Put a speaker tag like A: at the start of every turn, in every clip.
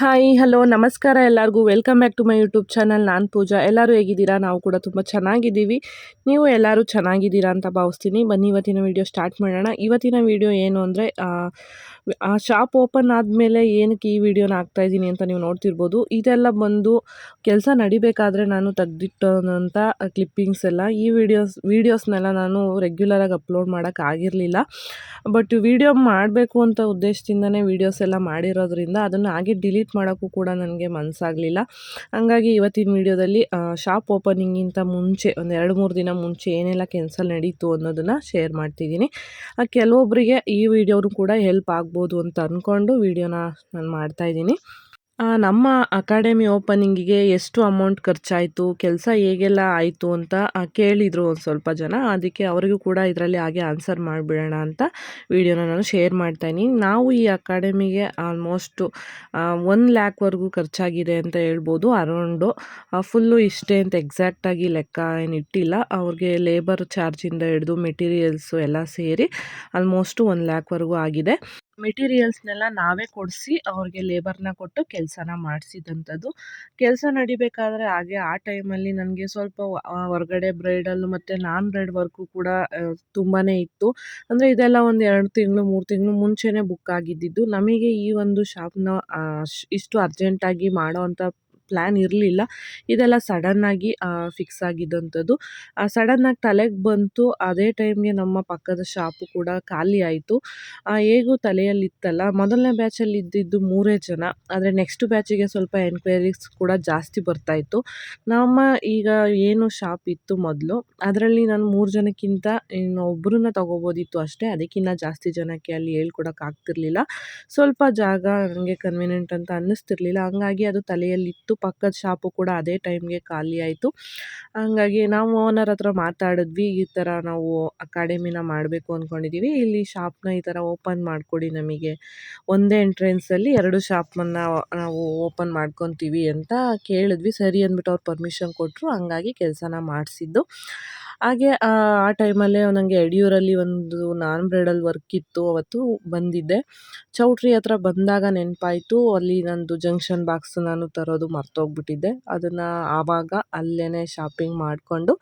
A: Hi hello ನಮಸ್ಕಾರ ಎಲ್ಲರಿಗೂ. Welcome back to my YouTube channel ನಾನು ಪೂಜಾ. ಎಲ್ಲರೂ ಹೇಗಿದ್ದೀರಾ? ನಾವು ಕೂಡ ತುಂಬ ಚೆನ್ನಾಗಿದ್ದೀವಿ. ನೀವು ಎಲ್ಲರೂ ಚೆನ್ನಾಗಿದ್ದೀರಾ ಅಂತ ಭಾವಿಸ್ತೀನಿ. ಬನ್ನಿ, ಇವತ್ತಿನ ವೀಡಿಯೋ ಸ್ಟಾರ್ಟ್ ಮಾಡೋಣ. ಇವತ್ತಿನ ವಿಡಿಯೋ ಏನು ಅಂದರೆ, ಆ ಶಾಪ್ ಓಪನ್ ಆದಮೇಲೆ ಏನಕ್ಕೆ ಈ ವಿಡಿಯೋನ ಹಾಕ್ತಾಯಿದ್ದೀನಿ ಅಂತ ನೀವು ನೋಡ್ತಿರ್ಬೋದು. ಇದೆಲ್ಲ ಬಂದು ಕೆಲಸ ನಡಿಬೇಕಾದ್ರೆ ನಾನು ತೆಗೆದಿಟ್ಟಂಥ ಕ್ಲಿಪ್ಪಿಂಗ್ಸ್ ಎಲ್ಲ, ಈ ವಿಡಿಯೋಸ್ ವೀಡಿಯೋಸ್ನೆಲ್ಲ ನಾನು ರೆಗ್ಯುಲರಾಗಿ ಅಪ್ಲೋಡ್ ಮಾಡೋಕ್ಕಾಗಿರಲಿಲ್ಲ ಬಟ್ ವಿಡಿಯೋ ಮಾಡಬೇಕು ಅಂತ ಉದ್ದೇಶದಿಂದನೇ ವೀಡಿಯೋಸ್ ಎಲ್ಲ ಮಾಡಿರೋದ್ರಿಂದ ಅದನ್ನು ಹಾಗೆ ಡಿಲೀಟ್ ಮಾಡೋಕ್ಕೂ ಕೂಡ ನನಗೆ ಮನಸ್ಸಾಗಲಿಲ್ಲ ಹಂಗಾಗಿ ಇವತ್ತಿನ ವೀಡಿಯೋದಲ್ಲಿ ಶಾಪ್ ಓಪನಿಂಗಿಂತ ಮುಂಚೆ, ಒಂದು ಎರಡು ಮೂರು ದಿನ ಮುಂಚೆ ಏನೆಲ್ಲ ಕ್ಯಾನ್ಸಲ್ ನಡೀತು ಅನ್ನೋದನ್ನು ಶೇರ್ ಮಾಡ್ತಿದ್ದೀನಿ. ಕೆಲವೊಬ್ಬರಿಗೆ ಈ ವಿಡಿಯೋನು ಕೂಡ ಹೆಲ್ಪ್ ಆಗ್ಬೋದು ಅಂತ ಅಂದ್ಕೊಂಡು ವೀಡಿಯೋನ ನಾನು ಮಾಡ್ತಾಯಿದ್ದೀನಿ ನಮ್ಮ ಅಕಾಡೆಮಿ ಓಪನಿಂಗಿಗೆ ಎಷ್ಟು ಅಮೌಂಟ್ ಖರ್ಚಾಯಿತು, ಕೆಲಸ ಹೇಗೆಲ್ಲ ಆಯಿತು ಅಂತ ಕೇಳಿದರು ಒಂದು ಸ್ವಲ್ಪ ಜನ. ಅದಕ್ಕೆ ಅವರಿಗೂ ಕೂಡ ಇದರಲ್ಲಿ ಹಾಗೆ ಆನ್ಸರ್ ಮಾಡಿಬಿಡೋಣ ಅಂತ ವಿಡಿಯೋನ ನಾನು ಶೇರ್ ಮಾಡ್ತಾಯಿನಿ ನಾವು ಈ ಅಕಾಡೆಮಿಗೆ ಆಲ್ಮೋಸ್ಟು ಒನ್ ಲ್ಯಾಕ್ವರೆಗೂ ಖರ್ಚಾಗಿದೆ ಅಂತ ಹೇಳ್ಬೋದು. ಅರೌಂಡು ಫುಲ್ಲು ಇಷ್ಟೇ ಅಂತ ಎಕ್ಸಾಕ್ಟಾಗಿ ಲೆಕ್ಕ ಏನು ಇಟ್ಟಿಲ್ಲ. ಅವ್ರಿಗೆ ಲೇಬರ್ ಚಾರ್ಜಿಂದ ಹಿಡಿದು ಮೆಟೀರಿಯಲ್ಸು ಎಲ್ಲ ಸೇರಿ ಆಲ್ಮೋಸ್ಟು ಒನ್ ಲ್ಯಾಕ್ವರೆಗೂ ಆಗಿದೆ. ಮೆಟೀರಿಯಲ್ಸ್ನೆಲ್ಲ ನಾವೇ ಕೊಡಿಸಿ ಅವ್ರಿಗೆ ಲೇಬರ್ನ ಕೊಟ್ಟು ಕೆಲಸನ ಮಾಡಿಸಿದಂಥದ್ದು. ಕೆಲಸ ನಡಿಬೇಕಾದ್ರೆ ಹಾಗೆ ಆ ಟೈಮಲ್ಲಿ ನನಗೆ ಸ್ವಲ್ಪ ಹೊರಗಡೆ ಬ್ರೈಡಲ್ಲು ಮತ್ತು ನಾನ್ ಬ್ರೈಡ್ ವರ್ಕು ಕೂಡ ತುಂಬಾ ಇತ್ತು. ಅಂದರೆ ಇದೆಲ್ಲ ಒಂದು ಎರಡು ತಿಂಗಳು, ಮೂರು ತಿಂಗಳು ಮುಂಚೆನೇ ಬುಕ್ ಆಗಿದ್ದಿದ್ದು. ನಮಗೆ ಈ ಒಂದು ಶಾಪ್ನ ಇಷ್ಟು ಅರ್ಜೆಂಟಾಗಿ ಮಾಡೋ ಅಂಥ ಪ್ಲ್ಯಾನ್ ಇರಲಿಲ್ಲ. ಇದೆಲ್ಲ ಸಡನ್ನಾಗಿ ಫಿಕ್ಸ್ ಆಗಿದ್ದಂಥದ್ದು ಸಡನ್ನಾಗಿ ತಲೆಗೆ ಬಂತು. ಅದೇ ಟೈಮ್ಗೆ ನಮ್ಮ ಪಕ್ಕದ ಶಾಪು ಕೂಡ ಖಾಲಿ ಆಯಿತು. ಹೇಗೂ ತಲೆಯಲ್ಲಿತ್ತಲ್ಲ. ಮೊದಲನೇ ಬ್ಯಾಚಲ್ಲಿ ಇದ್ದಿದ್ದು ಮೂರೇ ಜನ. ಆದರೆ ನೆಕ್ಸ್ಟ್ ಬ್ಯಾಚಿಗೆ ಸ್ವಲ್ಪ ಎನ್ಕ್ವೈರೀಸ್ ಕೂಡ ಜಾಸ್ತಿ ಬರ್ತಾಯಿತ್ತು ನಮ್ಮ ಈಗ ಏನು ಶಾಪ್ ಇತ್ತು ಮೊದಲು, ಅದರಲ್ಲಿ ನಾನು ಮೂರು ಜನಕ್ಕಿಂತ ಇನ್ನೊಬ್ಬರನ್ನ ತೊಗೋಬೋದಿತ್ತು ಅಷ್ಟೇ. ಅದಕ್ಕಿಂತ ಜಾಸ್ತಿ ಜನಕ್ಕೆ ಅಲ್ಲಿ ಆಗ್ತಿರ್ಲಿಲ್ಲ. ಸ್ವಲ್ಪ ಜಾಗ ನನಗೆ ಕನ್ವೀನಿಯೆಂಟ್ ಅಂತ ಅನ್ನಿಸ್ತಿರ್ಲಿಲ್ಲ. ಹಂಗಾಗಿ ಅದು ತಲೆಯಲ್ಲಿತ್ತು. ಪಕ್ಕದ ಶಾಪು ಕೂಡ ಅದೇ ಟೈಮ್ಗೆ ಖಾಲಿ ಆಯಿತು. ಹಂಗಾಗಿ ನಾವು ಓನರ್ ಹತ್ರ ಮಾತಾಡಿದ್ವಿ, ಈ ಥರ ನಾವು ಅಕಾಡೆಮಿನ ಮಾಡಬೇಕು ಅಂದ್ಕೊಂಡಿದ್ದೀವಿ ಇಲ್ಲಿ ಶಾಪ್ನ ಈ ಥರ ಓಪನ್ ಮಾಡಿಕೊಡಿ ನಮಗೆ. ಒಂದೇ ಎಂಟ್ರೆನ್ಸಲ್ಲಿ ಎರಡು ಶಾಪನ್ನು ನಾವು ಓಪನ್ ಮಾಡ್ಕೊತೀವಿ ಅಂತ ಕೇಳಿದ್ವಿ. ಸರಿ ಅಂದ್ಬಿಟ್ಟು ಅವ್ರು ಪರ್ಮಿಷನ್ ಕೊಟ್ಟರು ಹಂಗಾಗಿ ಕೆಲಸನ ಮಾಡಿಸಿದ್ದು. ಹಾಗೆ ಆ ಟೈಮಲ್ಲೇ ನನಗೆ ಯಡಿಯೂರಲ್ಲಿ ಒಂದು ನಾನ್ ಬ್ರೈಡಲ್ ವರ್ಕ್ ಇತ್ತು, ಅವತ್ತು ಬಂದಿದ್ದೆ. ಚೌಟ್ರಿ ಹತ್ರ ಬಂದಾಗ ನೆನಪಾಯಿತು, ಅಲ್ಲಿ ನಂದು ಜಂಕ್ಷನ್ ಬಾಕ್ಸ್ ನಾನು ತರೋದು ಮರ್ತೋಗ್ಬಿಟ್ಟಿದ್ದೆ. ಅದನ್ನು ಆವಾಗ ಅಲ್ಲೇ ಶಾಪಿಂಗ್ ಮಾಡಿಕೊಂಡು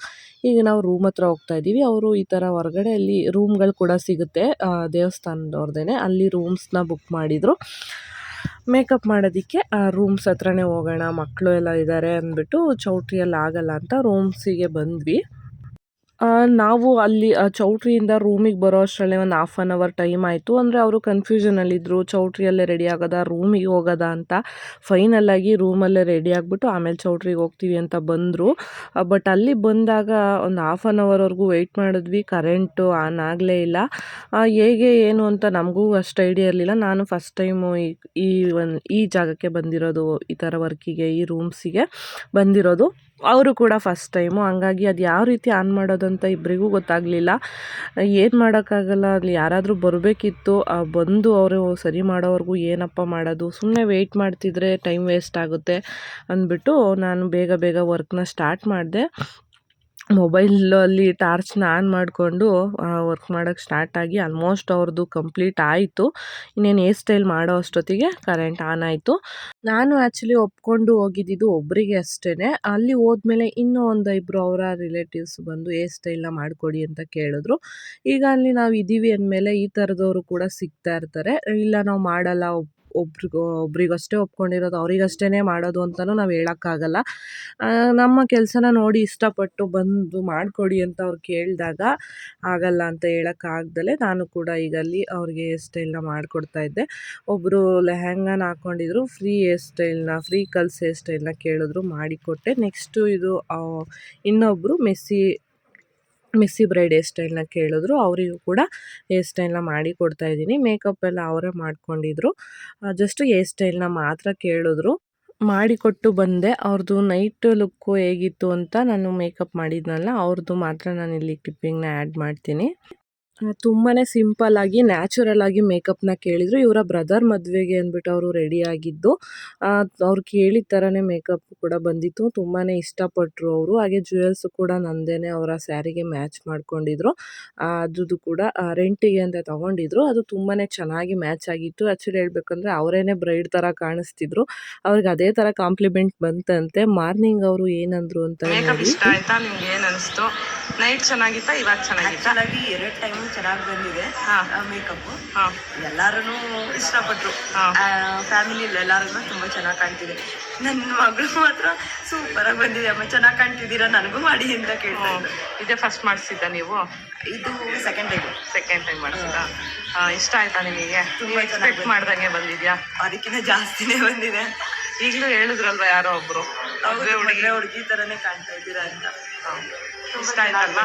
A: ಈಗ ನಾವು ರೂಮ್ ಹತ್ರ ಹೋಗ್ತಾ ಇದ್ದೀವಿ. ಅವರು ಈ ಥರ ಹೊರಗಡೆ ಅಲ್ಲಿ ರೂಮ್ಗಳು ಕೂಡ ಸಿಗುತ್ತೆ ದೇವಸ್ಥಾನದವ್ರದ್ದೇ ಅಲ್ಲಿ ರೂಮ್ಸ್ನ ಬುಕ್ ಮಾಡಿದರು. ಮೇಕಪ್ ಮಾಡೋದಕ್ಕೆ ರೂಮ್ಸ್ ಹತ್ರನೇ ಹೋಗೋಣ ಮಕ್ಕಳು ಎಲ್ಲ ಇದ್ದಾರೆ ಅಂದ್ಬಿಟ್ಟು ಚೌಟ್ರಿಯಲ್ಲಿ ಆಗಲ್ಲ ಅಂತ ರೂಮ್ಸಿಗೆ ಬಂದ್ವಿ. ನಾವು ಅಲ್ಲಿ ಚೌಟ್ರಿಯಿಂದ ರೂಮಿಗೆ ಬರೋ ಅಷ್ಟರಲ್ಲೇ ಒಂದು ಹಾಫ್ ಆನ್ ಅವರ್ ಟೈಮ್ ಆಯಿತು. ಅಂದರೆ ಅವರು ಕನ್ಫ್ಯೂಷನಲ್ಲಿದ್ದರು ಚೌಟ್ರಿಯಲ್ಲೇ ರೆಡಿ ಆಗೋದಾ, ರೂಮಿಗೆ ಹೋಗೋದಾ ಅಂತ ಫೈನಲ್ಲಾಗಿ ರೂಮಲ್ಲೇ ರೆಡಿ ಆಗಿಬಿಟ್ಟು ಆಮೇಲೆ ಚೌಟ್ರಿಗೆ ಹೋಗ್ತೀವಿ ಅಂತ ಬಂದರು. ಬಟ್ ಅಲ್ಲಿ ಬಂದಾಗ ಒಂದು ಹಾಫ್ ಆನ್ ಅವರ್ವರೆಗೂ ವೆಯ್ಟ್ ಮಾಡಿದ್ವಿ. ಕರೆಂಟು ಆನ್ ಆಗಲೇ ಇಲ್ಲ. ಹೇಗೆ, ಏನು ಅಂತ ನಮಗೂ ಅಷ್ಟು ಐಡಿಯಾ ಇರಲಿಲ್ಲ. ನಾನು ಫಸ್ಟ್ ಟೈಮು ಈ ಈ ಈ ಜಾಗಕ್ಕೆ ಬಂದಿರೋದು, ಈ ಥರ ವರ್ಕಿಗೆ ಈ ರೂಮ್ಸಿಗೆ ಬಂದಿರೋದು. ಅವರು ಕೂಡ ಫಸ್ಟ್ ಟೈಮು ಹಂಗಾಗಿ ಅದು ಯಾವ ರೀತಿ ಆನ್ ಮಾಡೋದಂತ ಇಬ್ಬರಿಗೂ ಗೊತ್ತಾಗಲಿಲ್ಲ. ಏನು ಮಾಡೋಕ್ಕಾಗಲ್ಲ, ಅಲ್ಲಿ ಯಾರಾದರೂ ಬರಬೇಕಿತ್ತು ಬಂದು ಅವರು ಸರಿ ಮಾಡೋವರೆಗೂ ಏನಪ್ಪ ಮಾಡೋದು? ಸುಮ್ಮನೆ ವೆಯ್ಟ್ ಮಾಡ್ತಿದ್ರೆ ಟೈಮ್ ವೇಸ್ಟ್ ಆಗುತ್ತೆ ಅಂದ್ಬಿಟ್ಟು ನಾನು ಬೇಗ ಬೇಗ ವರ್ಕ್ನ ಸ್ಟಾರ್ಟ್ ಮಾಡಿದೆ. ಮೊಬೈಲಲ್ಲಿ ಟಾರ್ಚ್ನ ಆನ್ ಮಾಡಿಕೊಂಡು ವರ್ಕ್ ಮಾಡೋಕ್ಕೆ ಸ್ಟಾರ್ಟ್ ಆಗಿ ಆಲ್ಮೋಸ್ಟ್ ಅವ್ರದ್ದು ಕಂಪ್ಲೀಟ್ ಆಯಿತು. ಇನ್ನೇನು ಹೇರ್ ಸ್ಟೈಲ್ ಮಾಡೋ ಅಷ್ಟೊತ್ತಿಗೆ ಕರೆಂಟ್ ಆನ್ ಆಯಿತು. ನಾನು ಆ್ಯಕ್ಚುಲಿ ಒಪ್ಕೊಂಡು ಹೋಗಿದ್ದಿದ್ದು ಒಬ್ಬರಿಗೆ ಅಷ್ಟೇ ಅಲ್ಲಿ ಹೋದ್ಮೇಲೆ ಇನ್ನೂ ಒಂದು ಇಬ್ಬರು ಅವರ ರಿಲೇಟಿವ್ಸ್ ಬಂದು ಹೇರ್ ಸ್ಟೈಲ್ನ ಮಾಡಿಕೊಡಿ ಅಂತ ಕೇಳಿದ್ರು. ಈಗ ಅಲ್ಲಿ ನಾವು ಇದ್ದೀವಿ ಅಂದಮೇಲೆ ಈ ಥರದವರು ಕೂಡ ಸಿಗ್ತಾ ಇರ್ತಾರೆ. ಇಲ್ಲ, ನಾವು ಮಾಡಲ್ಲ ಒಬ್ರಿಗೋ, ಒಬ್ರಿಗಷ್ಟೇ ಒಪ್ಕೊಂಡಿರೋದು ಅವರಿಗಷ್ಟೇ ಮಾಡೋದು ಅಂತಲೂ ನಾವು ಹೇಳೋಕ್ಕಾಗಲ್ಲ. ನಮ್ಮ ಕೆಲಸನ ನೋಡಿ ಇಷ್ಟಪಟ್ಟು ಬಂದು ಮಾಡಿಕೊಡಿ ಅಂತ ಅವ್ರು ಕೇಳಿದಾಗ ಆಗಲ್ಲ ಅಂತ ಹೇಳೋಕ್ಕಾಗ್ದಲೇ ನಾನು ಕೂಡ ಈಗ ಅಲ್ಲಿ ಅವ್ರಿಗೆ ಹೇರ್ ಸ್ಟೈಲ್ನ ಮಾಡಿಕೊಡ್ತಾ ಇದ್ದೆ. ಒಬ್ಬರು ಲೆಹೆಂಗಾನ ಹಾಕ್ಕೊಂಡಿದ್ರು ಫ್ರೀ ಹೇರ್ ಸ್ಟೈಲ್ನ, ಫ್ರೀ ಕಲ್ಸ್ ಹೇರ್ ಸ್ಟೈಲ್ನ ಕೇಳಿದ್ರು, ಮಾಡಿಕೊಟ್ಟೆ. ನೆಕ್ಸ್ಟು ಇದು ಇನ್ನೊಬ್ಬರು ಮೆಸ್ಸಿ ಮಿಸ್ಸಿ ಬ್ರೈಡ್ ಹೇರ್ ಸ್ಟೈಲ್ನ ಕೇಳಿದ್ರು. ಅವರಿಗೂ ಕೂಡ ಹೇರ್ ಸ್ಟೈಲ್ನ ಮಾಡಿ ಕೊಡ್ತಾ ಇದ್ದೀನಿ. ಮೇಕಪ್ ಎಲ್ಲ ಅವರೇ ಮಾಡ್ಕೊಂಡಿದ್ರು. ಜಸ್ಟ್ ಹೇರ್ ಸ್ಟೈಲ್ನ ಮಾತ್ರ ಕೇಳಿದ್ರು. ಮಾಡಿಕೊಟ್ಟು ಬಂದೆ. ಅವ್ರದ್ದು ನೈಟ್ ಲುಕ್ಕು ಹೇಗಿತ್ತು ಅಂತ ನಾನು ಮೇಕಪ್ ಮಾಡಿದ್ನಲ್ಲ ಅವ್ರದ್ದು ಮಾತ್ರ ನಾನು ಇಲ್ಲಿ ಕ್ಲಿಪ್ಪಿಂಗ್ನ ಆ್ಯಡ್ ಮಾಡ್ತೀನಿ. ತುಂಬಾನೇ ಸಿಂಪಲ್ ಆಗಿ ನ್ಯಾಚುರಲ್ ಆಗಿ ಮೇಕಪ್ನ ಕೇಳಿದ್ರು. ಇವರ ಬ್ರದರ್ ಮದುವೆಗೆ ಅಂದ್ಬಿಟ್ಟು ಅವರು ರೆಡಿ ಆಗಿದ್ದು ಅವ್ರು ಕೇಳಿದ ಥರನೇ ಮೇಕಪ್ ಕೂಡ ಬಂದಿತ್ತು. ತುಂಬಾ ಇಷ್ಟಪಟ್ಟರು ಅವರು. ಹಾಗೆ ಜ್ಯುವೆಲ್ಸ್ ಕೂಡ ನಂದೇನೆ ಅವರ ಸ್ಯಾರಿಗೆ ಮ್ಯಾಚ್ ಮಾಡ್ಕೊಂಡಿದ್ರು. ಅದ್ರದ್ದು ಕೂಡ ರೆಂಟಿಗೆ ಅಂತ ತಗೊಂಡಿದ್ರು. ಅದು ತುಂಬಾ ಚೆನ್ನಾಗಿ ಮ್ಯಾಚ್ ಆಗಿತ್ತು. ಆ್ಯಕ್ಚುಲಿ ಹೇಳ್ಬೇಕಂದ್ರೆ ಅವರೇನೆ ಬ್ರೈಡ್ ಥರ ಕಾಣಿಸ್ತಿದ್ರು. ಅವ್ರಿಗೆ ಅದೇ ಥರ ಕಾಂಪ್ಲಿಮೆಂಟ್ ಬಂತಂತೆ. ಮಾರ್ನಿಂಗ್ ಅವರು ಏನಂದ್ರು ಅಂತ
B: ಇಷ್ಟ ಆಯ್ತಾ? ನಿಮ್ಗೆ ಏನು ಅನಿಸ್ತು? ನೈಟ್ ಚೆನ್ನಾಗಿತ್ತಾ? ಇವಾಗ ಚೆನ್ನಾಗಿತ್ತಾ?
C: ಎರಡು ಟೈಮ್ ಚೆನ್ನಾಗಿ ಬಂದಿದೆ.
B: ಹಾ.
C: ಮೇಕಪ್
B: ಹಾ.
C: ಎಲ್ಲಾರು ಇಷ್ಟಪಟ್ರು. ಫ್ಯಾಮಿಲಿ ಎಲ್ಲಾರು ತುಂಬಾ ಚೆನ್ನಾಗಿ ಕಾಣ್ತಿದೆ. ನನ್ನ ಮಗಳು ಮಾತ್ರ ಸೂಪರ್ ಆಗಿ ಬಂದಿದೆ. ಅಮ್ಮ ಚೆನ್ನಾಗಿ ಕಾಣ್ತಿದ್ದೀರಾ? ನನಗೂ ಮಾಡಿ ಅಂತ ಕೇಳ್ತಾ
B: ಹ್ಮ್. ಇದೇ ಫಸ್ಟ್ ಮಾಡಿಸಿದ್ದ ನೀವು?
C: ಇದು ಸೆಕೆಂಡ್ ಟೈಮ್
B: ಸೆಕೆಂಡ್ ಟೈಮ್ ಮಾಡಿಸಿದ ಇಷ್ಟ ಆಯ್ತಾ ನಿಮಗೆ?
C: ತುಂಬಾ
B: ಎಕ್ಸ್ಪೆಕ್ಟ್
C: ಚೆನ್ನಾಗಿ
B: ಮಾಡ್ದಂಗೆ ಬಂದಿದ್ಯಾ?
C: ಅದಕ್ಕಿಂತ ಜಾಸ್ತಿನೇ ಬಂದಿದೆ.
B: ಈಗಲೂ ಹೇಳಿದ್ರಲ್ವಾ ಯಾರೋ ಒಬ್ರು? ಹುಡುಗಿ.
C: ಹುಡುಗಿ ತರನೇ ಕಾಣ್ತಾ ಇದ್ದೀರಾ ಅಂತ.
B: ಇಷ್ಟ ಆಯ್ತಲ್ವಾ?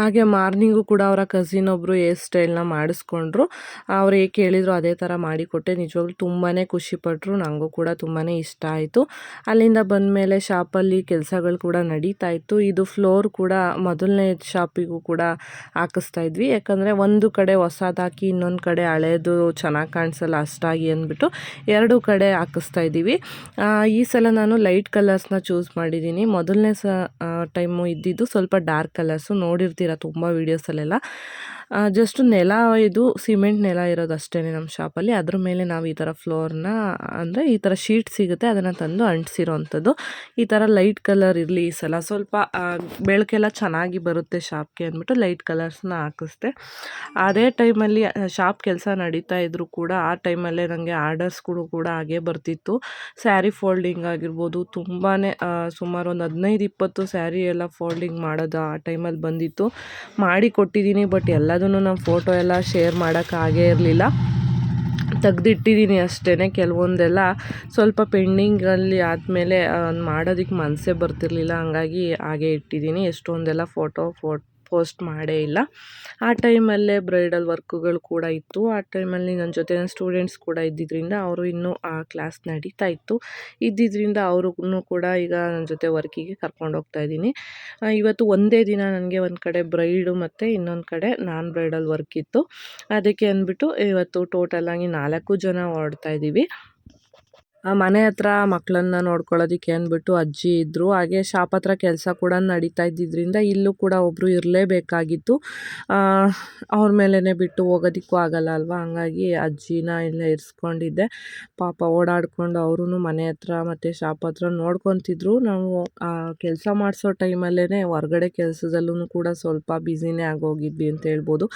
A: ಹಾಗೆ ಮಾರ್ನಿಂಗು ಕೂಡ ಅವರ ಕಸಿನ್ ಒಬ್ಬರು ಹೇರ್ ಸ್ಟೈಲ್ನ ಮಾಡಿಸ್ಕೊಂಡ್ರು. ಅವ್ರು ಹೇಗೆ ಕೇಳಿದ್ರು ಅದೇ ಥರ ಮಾಡಿಕೊಟ್ಟೆ ನಿಜವಾಗ್ಲೂ ತುಂಬಾ ಖುಷಿಪಟ್ಟರು ನನಗೂ ಕೂಡ ತುಂಬಾ ಇಷ್ಟ ಆಯಿತು. ಅಲ್ಲಿಂದ ಬಂದಮೇಲೆ ಶಾಪಲ್ಲಿ ಕೆಲಸಗಳು ಕೂಡ ನಡೀತಾ ಇತ್ತು. ಇದು ಫ್ಲೋರ್ ಕೂಡ ಮೊದಲನೇ ಶಾಪಿಗೂ ಕೂಡ ಹಾಕಿಸ್ತಾ ಇದ್ವಿ. ಯಾಕಂದರೆ ಒಂದು ಕಡೆ ಹೊಸದಾಕಿ ಇನ್ನೊಂದು ಕಡೆ ಹಳೇದು ಚೆನ್ನಾಗಿ ಕಾಣಿಸಲ್ಲ ಅಷ್ಟಾಗಿ ಅಂದ್ಬಿಟ್ಟು ಎರಡು ಕಡೆ ಹಾಕಿಸ್ತಾ ಇದ್ದೀವಿ. ಈ ಸಲ ನಾನು ಲೈಟ್ ಕಲರ್ಸ್ನ ಚೂಸ್ ಮಾಡಿದ್ದೀನಿ. ಮೊದಲನೇ ಸ ಟೈಮು ಇದ್ದಿದ್ದು ಸ್ವಲ್ಪ ಡಾರ್ಕ್ ಕಲರ್ಸು ನೋಡಿರ್ತೀರ ತುಂಬ ವೀಡಿಯೋಸಲ್ಲೆಲ್ಲ ಜಸ್ಟ್ ನೆಲ ಇದು ಸಿಮೆಂಟ್ ನೆಲ ಇರೋದು ಅಷ್ಟೇ ನಮ್ಮ ಶಾಪಲ್ಲಿ. ಅದ್ರ ಮೇಲೆ ನಾವು ಈ ಥರ ಫ್ಲೋರ್ನ, ಅಂದರೆ ಈ ಥರ ಶೀಟ್ ಸಿಗುತ್ತೆ, ಅದನ್ನು ತಂದು ಅಂಟಿಸಿರೋ ಅಂಥದ್ದು ಈ ಥರ ಲೈಟ್ ಕಲರ್ ಇರಲಿ ಈ ಸಲ. ಸ್ವಲ್ಪ ಬೆಳಕೆಲ್ಲ ಚೆನ್ನಾಗಿ ಬರುತ್ತೆ ಶಾಪ್ಗೆ ಅಂದ್ಬಿಟ್ಟು ಲೈಟ್ ಕಲರ್ಸ್ನ ಹಾಕಿಸ್ದೆ. ಅದೇ ಟೈಮಲ್ಲಿ ಶಾಪ್ ಕೆಲಸ ನಡೀತಾ ಇದ್ದರೂ ಕೂಡ, ಆ ಟೈಮಲ್ಲೇ ನನಗೆ ಆರ್ಡರ್ಸ್ಗಳು ಕೂಡ ಹಾಗೆ ಬರ್ತಿತ್ತು. ಸ್ಯಾರಿ ಫೋಲ್ಡಿಂಗ್ ಆಗಿರ್ಬೋದು ತುಂಬಾ ಸುಮಾರು ಒಂದು ಹದಿನೈದು, ಇಪ್ಪತ್ತು ಸ್ಯಾರಿ ಎಲ್ಲ ಫೋಲ್ಡಿಂಗ್ ಮಾಡೋದು ಆ ಟೈಮಲ್ಲಿ ಬಂದಿತ್ತು. ಮಾಡಿ ಕೊಟ್ಟಿದ್ದೀನಿ, ಬಟ್ ಎಲ್ಲದನ್ನು ನಾನು ಫೋಟೋ ಎಲ್ಲ ಶೇರ್ ಮಾಡೋಕ್ಕೆ ಆಗೇ ಇರಲಿಲ್ಲ. ತೆಗ್ದಿಟ್ಟಿದ್ದೀನಿ ಅಷ್ಟೇ ಕೆಲವೊಂದೆಲ್ಲ. ಸ್ವಲ್ಪ ಪೆಂಡಿಂಗಲ್ಲಿ ಆದಮೇಲೆ ಮಾಡೋದಕ್ಕೆ ಮನಸ್ಸೇ ಬರ್ತಿರ್ಲಿಲ್ಲ. ಹಂಗಾಗಿ ಹಾಗೆ ಇಟ್ಟಿದ್ದೀನಿ. ಎಷ್ಟೊಂದೆಲ್ಲ ಫೋಟೋ ಫೋ, ಪೋಸ್ಟ್ ಮಾಡೇ ಇಲ್ಲ. ಆ ಟೈಮಲ್ಲೇ ಬ್ರೈಡಲ್ ವರ್ಕುಗಳು ಕೂಡ ಇತ್ತು. ಆ ಟೈಮಲ್ಲಿ ನನ್ನ ಜೊತೆ ನನ್ನ ಸ್ಟೂಡೆಂಟ್ಸ್ ಕೂಡ ಇದ್ದಿದ್ದರಿಂದ ಅವರು ಇನ್ನೂ ಆ ಕ್ಲಾಸ್ ನಡೀತಾ ಇತ್ತು. ಇದ್ದಿದ್ದರಿಂದ ಅವ್ರಿಗೂ ಕೂಡ ಈಗ ನನ್ನ ಜೊತೆ ವರ್ಕಿಗೆ ಕರ್ಕೊಂಡು ಹೋಗ್ತಾ ಇದ್ದೀನಿ. ಇವತ್ತು ಒಂದೇ ದಿನ ನನಗೆ ಒಂದು ಕಡೆ ಬ್ರೈಡು ಮತ್ತು ಇನ್ನೊಂದು ಕಡೆ ನಾನ್ ಬ್ರೈಡಲ್ ವರ್ಕ್ ಇತ್ತು. ಅದಕ್ಕೆ ಅಂದ್ಬಿಟ್ಟು ಇವತ್ತು ಟೋಟಲ್ ಆಗಿ ನಾಲ್ಕು ಜನ ಹೊರಡ್ತಾ ಇದ್ದೀವಿ. ಮನೆ ಹತ್ರ ಮಕ್ಕಳನ್ನ ನೋಡ್ಕೊಳ್ಳೋದಕ್ಕೆ ಅಂದ್ಬಿಟ್ಟು ಅಜ್ಜಿ ಇದ್ದರು ಹಾಗೆ ಶಾಪ್ ಹತ್ರ ಕೆಲಸ ಕೂಡ ನಡೀತಾ ಇದ್ದಿದ್ದರಿಂದ ಇಲ್ಲೂ ಕೂಡ ಒಬ್ಬರು ಇರಲೇಬೇಕಾಗಿತ್ತು. ಅವ್ರ ಮೇಲೇ ಬಿಟ್ಟು ಹೋಗೋದಕ್ಕೂ ಆಗಲ್ಲ ಅಲ್ವಾ? ಹಂಗಾಗಿ ಅಜ್ಜಿನ ಎಲ್ಲ ಇರಿಸ್ಕೊಂಡಿದ್ದೆ. ಪಾಪ ಓಡಾಡ್ಕೊಂಡು ಅವರು ಮನೆ ಹತ್ರ ಮತ್ತು ಶಾಪ್ ಹತ್ರ ನೋಡ್ಕೊತಿದ್ರು. ನಾವು ಕೆಲಸ ಮಾಡಿಸೋ ಟೈಮಲ್ಲೇ ಹೊರಗಡೆ ಕೆಲಸದಲ್ಲೂ ಕೂಡ ಸ್ವಲ್ಪ ಬ್ಯುಸಿನೇ ಆಗೋಗಿದ್ವಿ ಅಂತ ಹೇಳ್ಬೋದು.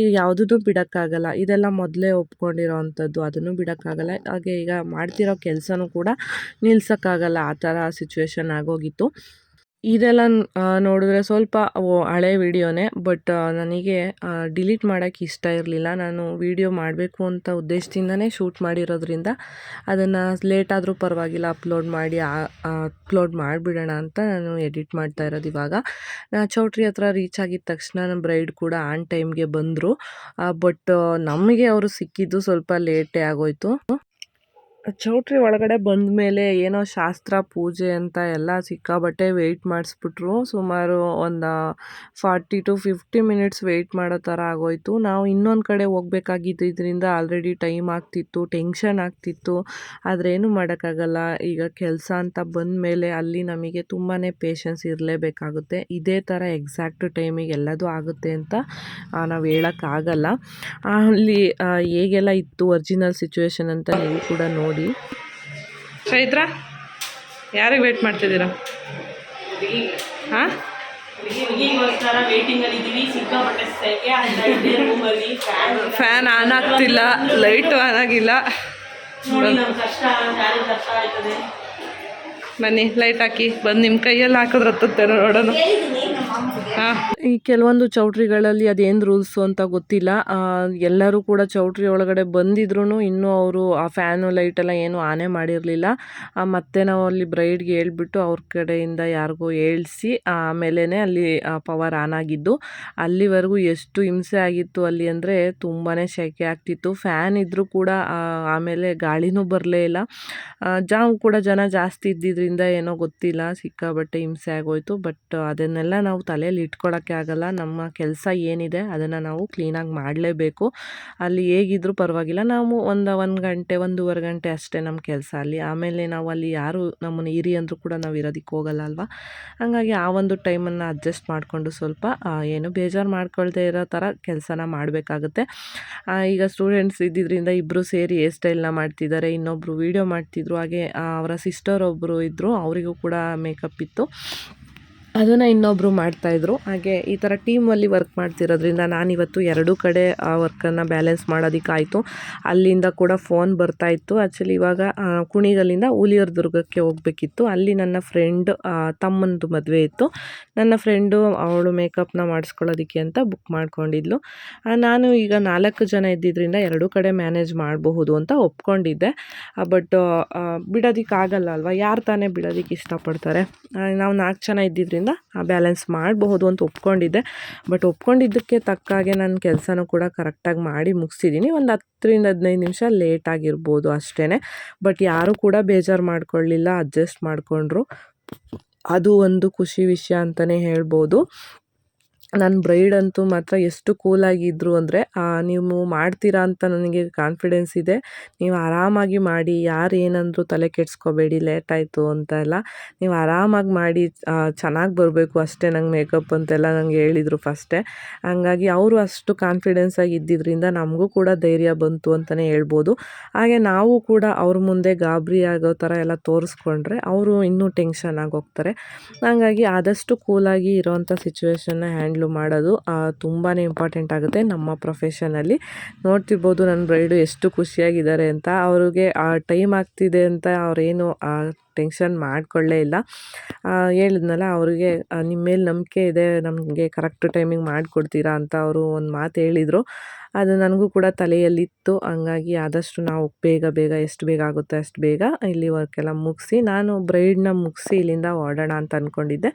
A: ಈಗ ಯಾವುದೂ ಬಿಡೋಕ್ಕಾಗಲ್ಲ. ಇದೆಲ್ಲ ಮೊದಲೇ ಒಪ್ಕೊಂಡಿರೋ ಅಂಥದ್ದು, ಅದನ್ನು ಬಿಡೋಕ್ಕಾಗಲ್ಲ. ಹಾಗೆ ಈಗ ಮಾಡ್ತಿರೋ ಕೆಲಸನೂ ಕೂಡ ನಿಲ್ಸೋಕ್ಕಾಗಲ್ಲ. ಆ ಥರ ಸಿಚುವೇಶನ್ ಆಗೋಗಿತ್ತು. ಇದೆಲ್ಲ ನೋಡಿದ್ರೆ ಸ್ವಲ್ಪ ಹಳೆ ವಿಡಿಯೋನೇ, ಬಟ್ ನನಗೆ ಡಿಲೀಟ್ ಮಾಡೋಕ್ಕೆ ಇಷ್ಟ ಇರಲಿಲ್ಲ. ನಾನು ವಿಡಿಯೋ ಮಾಡಬೇಕು ಅಂತ ಉದ್ದೇಶದಿಂದನೇ ಶೂಟ್ ಮಾಡಿರೋದ್ರಿಂದ ಅದನ್ನು ಲೇಟ್ ಆದರೂ ಪರವಾಗಿಲ್ಲ ಅಪ್ಲೋಡ್ ಮಾಡಿ ಅಪ್ಲೋಡ್ ಮಾಡಿಬಿಡೋಣ ಅಂತ ನಾನು ಎಡಿಟ್ ಮಾಡ್ತಾ ಇರೋದು ಇವಾಗ. ನಾ ಚೌಟ್ರಿ ಹತ್ರ ರೀಚ್ ಆಗಿದ ತಕ್ಷಣ ನಮ್ಮ ಬ್ರೈಡ್ ಕೂಡ ಆನ್ ಟೈಮ್ಗೆ ಬಂದರು. ಬಟ್ ನಮಗೆ ಅವರು ಸಿಕ್ಕಿದ್ದು ಸ್ವಲ್ಪ ಲೇಟೇ ಆಗೋಯ್ತು. ಚೌಟ್ರಿ ಒಳಗಡೆ ಬಂದ ಮೇಲೆ ಏನೋ ಶಾಸ್ತ್ರ, ಪೂಜೆ ಅಂತ ಎಲ್ಲ ಸಿಕ್ಕಾಬಟ್ಟೆ ವೆಯ್ಟ್ ಮಾಡಿಸ್ಬಿಟ್ರು. ಸುಮಾರು ಒಂದು forty to fifty minutes wait ಮಾಡೋ ಥರ ಆಗೋಯ್ತು. ನಾವು ಇನ್ನೊಂದು ಕಡೆ ಹೋಗ್ಬೇಕಾಗಿದ್ದರಿಂದ ಆಲ್ರೆಡಿ ಟೈಮ್ ಆಗ್ತಿತ್ತು ಟೆನ್ಷನ್ ಆಗ್ತಿತ್ತು. ಆದರೆ ಏನು ಮಾಡೋಕ್ಕಾಗಲ್ಲ. ಈಗ ಕೆಲಸ ಅಂತ ಬಂದ ಮೇಲೆ ಅಲ್ಲಿ ನಮಗೆ ತುಂಬಾ ಪೇಷನ್ಸ್ ಇರಲೇಬೇಕಾಗುತ್ತೆ. ಇದೇ ಥರ ಎಕ್ಸಾಕ್ಟ್ ಟೈಮಿಗೆ ಎಲ್ಲದೂ ಆಗುತ್ತೆ ಅಂತ ನಾವು ಹೇಳೋಕ್ಕಾಗಲ್ಲ. ಅಲ್ಲಿ ಹೇಗೆಲ್ಲ ಇತ್ತು ಒರಿಜಿನಲ್ ಸಿಚುವೇಶನ್ ಅಂತ ನೀವು ಕೂಡ ನೋಡಿ.
B: ಚೈತ್ರ ಯಾರಿಗೆ ವೇಟ್ ಮಾಡ್ತಿದ್ದೀರಾ? ಹಾಂ?
C: ಫ್ಯಾನ್
B: ಫ್ಯಾನ್ ಆನ್ ಆಗ್ತಿಲ್ಲ. ಲೈಟು ಆನ್ ಆಗಿಲ್ಲ. ಬನ್ನಿ ಲೈಟ್ ಹಾಕಿ. ಬಂದು ನಿಮ್ಮ ಕೈಯಲ್ಲಿ ಹಾಕಿದ್ರೆ ಹತ್ತುತ್ತೆ ನೋಡೋಣ.
A: ಈ ಕೆಲವೊಂದು ಚೌಟ್ರಿಗಳಲ್ಲಿ ಅದೇನು ರೂಲ್ಸು ಅಂತ ಗೊತ್ತಿಲ್ಲ. ಎಲ್ಲರೂ ಕೂಡ ಚೌಟ್ರಿ ಒಳಗಡೆ ಬಂದಿದ್ರು ಇನ್ನೂ ಅವರು ಆ ಫ್ಯಾನು, ಲೈಟೆಲ್ಲ ಏನು ಆನೆ ಮಾಡಿರಲಿಲ್ಲ. ಮತ್ತೆ ನಾವು ಅಲ್ಲಿ ಬ್ರೈಡ್ಗೆ ಹೇಳ್ಬಿಟ್ಟು ಅವ್ರ ಕಡೆಯಿಂದ ಯಾರಿಗೂ ಹೇಳಿಸಿ ಆಮೇಲೆ ಅಲ್ಲಿ ಪವರ್ ಆನ್ ಆಗಿದ್ದು. ಅಲ್ಲಿವರೆಗೂ ಎಷ್ಟು ಹಿಂಸೆ ಆಗಿತ್ತು ಅಲ್ಲಿ ಅಂದರೆ ತುಂಬಾ ಸೆಕೆ ಆಗ್ತಿತ್ತು. ಫ್ಯಾನ್ ಇದ್ದರೂ ಕೂಡ ಆಮೇಲೆ ಗಾಳಿನೂ ಬರಲೇ ಇಲ್ಲ. ಜಾವು ಕೂಡ ಜನ ಜಾಸ್ತಿ ಇದ್ದಿದ್ದರಿಂದ ಏನೋ ಗೊತ್ತಿಲ್ಲ ಸಿಕ್ಕಾಬಟ್ಟೆ ಹಿಂಸೆ ಆಗೋಯ್ತು. ಬಟ್ ಅದನ್ನೆಲ್ಲ ನಾವು ತಲೆಯಲ್ಲಿ ಇಟ್ಕೊಳ್ಳೋಕ್ಕೆ ಆಗಲ್ಲ. ನಮ್ಮ ಕೆಲಸ ಏನಿದೆ ಅದನ್ನು ನಾವು ಕ್ಲೀನಾಗಿ ಮಾಡಲೇಬೇಕು. ಅಲ್ಲಿ ಹೇಗಿದ್ರೂ ಪರವಾಗಿಲ್ಲ. ನಾವು ಒಂದು ಒಂದು ಗಂಟೆ, ಒಂದೂವರೆ ಗಂಟೆ ಅಷ್ಟೇ ನಮ್ಮ ಕೆಲಸ ಅಲ್ಲಿ. ಆಮೇಲೆ ನಾವು ಅಲ್ಲಿ ಯಾರು ನಮ್ಮನ್ನು ಇರಿ ಅಂದರೂ ಕೂಡ ನಾವು ಇರೋದಕ್ಕೆ ಹೋಗಲ್ಲ ಅಲ್ವಾ? ಹಾಗಾಗಿ ಆ ಒಂದು ಟೈಮನ್ನು ಅಡ್ಜಸ್ಟ್ ಮಾಡಿಕೊಂಡು ಸ್ವಲ್ಪ ಏನು ಬೇಜಾರು ಮಾಡ್ಕೊಳ್ದೇ ಇರೋ ಥರ ಕೆಲಸನ ಮಾಡಬೇಕಾಗುತ್ತೆ. ಈಗ ಸ್ಟೂಡೆಂಟ್ಸ್ ಇದ್ದಿದ್ದರಿಂದ ಇಬ್ಬರು ಸೇರಿ ಹೇರ್ ಸ್ಟೈಲ್ನ ಮಾಡ್ತಿದ್ದಾರೆ. ಇನ್ನೊಬ್ಬರು ವೀಡಿಯೋ ಮಾಡ್ತಿದ್ರು. ಹಾಗೆ ಅವರ ಸಿಸ್ಟರ್ ಒಬ್ಬರು ಇದ್ದರು ಅವರಿಗೂ ಕೂಡ ಮೇಕಪ್ ಇತ್ತು. ಅದನ್ನು ಇನ್ನೊಬ್ಬರು ಮಾಡ್ತಾಯಿದ್ರು. ಹಾಗೆ ಈ ಥರ ಟೀಮಲ್ಲಿ ವರ್ಕ್ ಮಾಡ್ತಿರೋದ್ರಿಂದ ನಾನಿವತ್ತು ಎರಡೂ ಕಡೆ ಆ ವರ್ಕನ್ನು ಬ್ಯಾಲೆನ್ಸ್ ಮಾಡೋದಕ್ಕಾಯಿತು. ಅಲ್ಲಿಂದ ಕೂಡ ಫೋನ್ ಬರ್ತಾಯಿತ್ತು. ಆ್ಯಕ್ಚುಲಿ ಇವಾಗ ಕುಣಿಗಲ್ಲಿಂದ ಹುಲಿಯೂರು ದುರ್ಗಕ್ಕೆ ಹೋಗಬೇಕಿತ್ತು. ಅಲ್ಲಿ ನನ್ನ ಫ್ರೆಂಡ್ ತಮ್ಮಂದು ಮದುವೆ ಇತ್ತು. ನನ್ನ ಫ್ರೆಂಡು ಅವಳು ಮೇಕಪ್ನ ಮಾಡಿಸ್ಕೊಳ್ಳೋದಕ್ಕೆ ಅಂತ ಬುಕ್ ಮಾಡ್ಕೊಂಡಿದ್ಲು. ನಾನು ಈಗ ನಾಲ್ಕು ಜನ ಇದ್ದಿದ್ದರಿಂದ ಎರಡೂ ಕಡೆ ಮ್ಯಾನೇಜ್ ಮಾಡಬಹುದು ಅಂತ ಒಪ್ಕೊಂಡಿದ್ದೆ. ಬಟ್ ಬಿಡೋದಕ್ಕಾಗಲ್ಲ ಅಲ್ವಾ? ಯಾರು ತಾನೇ ಬಿಡೋದಕ್ಕೆ ಇಷ್ಟಪಡ್ತಾರೆ? ನಾವು ನಾಲ್ಕು ಜನ ಇದ್ದಿದ್ದರಿಂದ ಬ್ಯಾಲೆನ್ಸ್ ಮಾಡಬಹುದು ಅಂತ ಒಪ್ಕೊಂಡಿದ್ದೆ. ಬಟ್ ಒಪ್ಕೊಂಡಿದ್ದಕ್ಕೆ ತಕ್ಕ ಹಾಗೆ ನನ್ನ ಕೆಲಸನೂ ಕೂಡ ಕರೆಕ್ಟಾಗಿ ಮಾಡಿ ಮುಗಿಸಿದ್ದೀನಿ. ಒಂದು ಹತ್ತರಿಂದ ಹದಿನೈದು ನಿಮಿಷ ಲೇಟ್ ಆಗಿರ್ಬೋದು ಅಷ್ಟೇ ಬಟ್ ಯಾರೂ ಕೂಡ ಬೇಜಾರು ಮಾಡ್ಕೊಳ್ಳಿಲ್ಲ, ಅಡ್ಜಸ್ಟ್ ಮಾಡಿಕೊಂಡ್ರು. ಅದು ಒಂದು ಖುಷಿ ವಿಷಯ ಅಂತಲೇ ಹೇಳ್ಬೋದು. ನನ್ನ ಬ್ರೈಡ್ ಅಂತೂ ಮಾತ್ರ ಎಷ್ಟು ಕೂಲಾಗಿದ್ದರು ಅಂದರೆ ನೀವು ಮಾಡ್ತೀರಾ ಅಂತ ನನಗೆ ಕಾನ್ಫಿಡೆನ್ಸ್ ಇದೆ. ನೀವು ಆರಾಮಾಗಿ ಮಾಡಿ, ಯಾರು ಏನಂದರೂ ತಲೆ ಕೆಡಿಸ್ಕೋಬೇಡಿ ಲೇಟ್ ಆಯಿತು ಅಂತ ಎಲ್ಲ. ನೀವು ಆರಾಮಾಗಿ ಮಾಡಿ ಚೆನ್ನಾಗಿ ಬರಬೇಕು ಅಷ್ಟೇ ನಂಗೆ ಮೇಕಪ್ ಅಂತೆಲ್ಲ ನನಗೆ ಹೇಳಿದರು ಫಸ್ಟೇ. ಹಂಗಾಗಿ ಅವರು ಅಷ್ಟು ಕಾನ್ಫಿಡೆನ್ಸ್ ಆಗಿ ಇದ್ದಿದ್ದರಿಂದ ನಮಗೂ ಕೂಡ ಧೈರ್ಯ ಬಂತು ಅಂತಲೇ ಹೇಳ್ಬೋದು. ಹಾಗೆ ನಾವು ಕೂಡ ಅವ್ರ ಮುಂದೆ ಗಾಬರಿ ಆಗೋ ಥರ ಎಲ್ಲ ತೋರಿಸ್ಕೊಂಡ್ರೆ ಅವರು ಇನ್ನೂ ಟೆನ್ಷನ್ ಆಗೋಗ್ತಾರೆ ಹಾಗಾಗಿ ಆದಷ್ಟು ಕೂಲಾಗಿ ಇರೋವಂಥ ಸಿಚುವೇಶನ್ನ ಹ್ಯಾಂಡ್ಲು ಮಾಡೋದು ತುಂಬಾ ಇಂಪಾರ್ಟೆಂಟ್ ಆಗುತ್ತೆ ನಮ್ಮ ಪ್ರೊಫೆಷನಲ್ಲಿ ನೋಡ್ತಿರ್ಬೋದು ನನ್ನ ಬ್ರೈಡು ಎಷ್ಟು ಖುಷಿಯಾಗಿದ್ದಾರೆ ಅಂತ. ಅವ್ರಿಗೆ ಟೈಮ್ ಆಗ್ತಿದೆ ಅಂತ ಅವರೇನು ಟೆನ್ಷನ್ ಮಾಡಿಕೊಳ್ಳೇ ಇಲ್ಲ. ಹೇಳಿದ್ನಲ್ಲ, ಅವ್ರಿಗೆ ನಿಮ್ಮ ಮೇಲೆ ನಂಬಿಕೆ ಇದೆ, ನಮಗೆ ಕರೆಕ್ಟ್ ಟೈಮಿಗೆ ಮಾಡಿಕೊಡ್ತೀರಾ ಅಂತ ಅವರು ಒಂದು ಮಾತು ಹೇಳಿದರು. ಅದು ನನಗೂ ಕೂಡ ತಲೆಯಲ್ಲಿತ್ತು. ಹಂಗಾಗಿ ಆದಷ್ಟು ನಾವು ಬೇಗ ಬೇಗ, ಎಷ್ಟು ಬೇಗ ಆಗುತ್ತೆ ಅಷ್ಟು ಬೇಗ ಇಲ್ಲಿ ವರ್ಕ್ ಎಲ್ಲ ಮುಗಿಸಿ, ನಾನು ಬ್ರೈಡ್ನ ಮುಗಿಸಿ ಇಲ್ಲಿಂದ ಹೊರಡೋಣ ಅಂತ ಅಂದ್ಕೊಂಡಿದ್ದೆ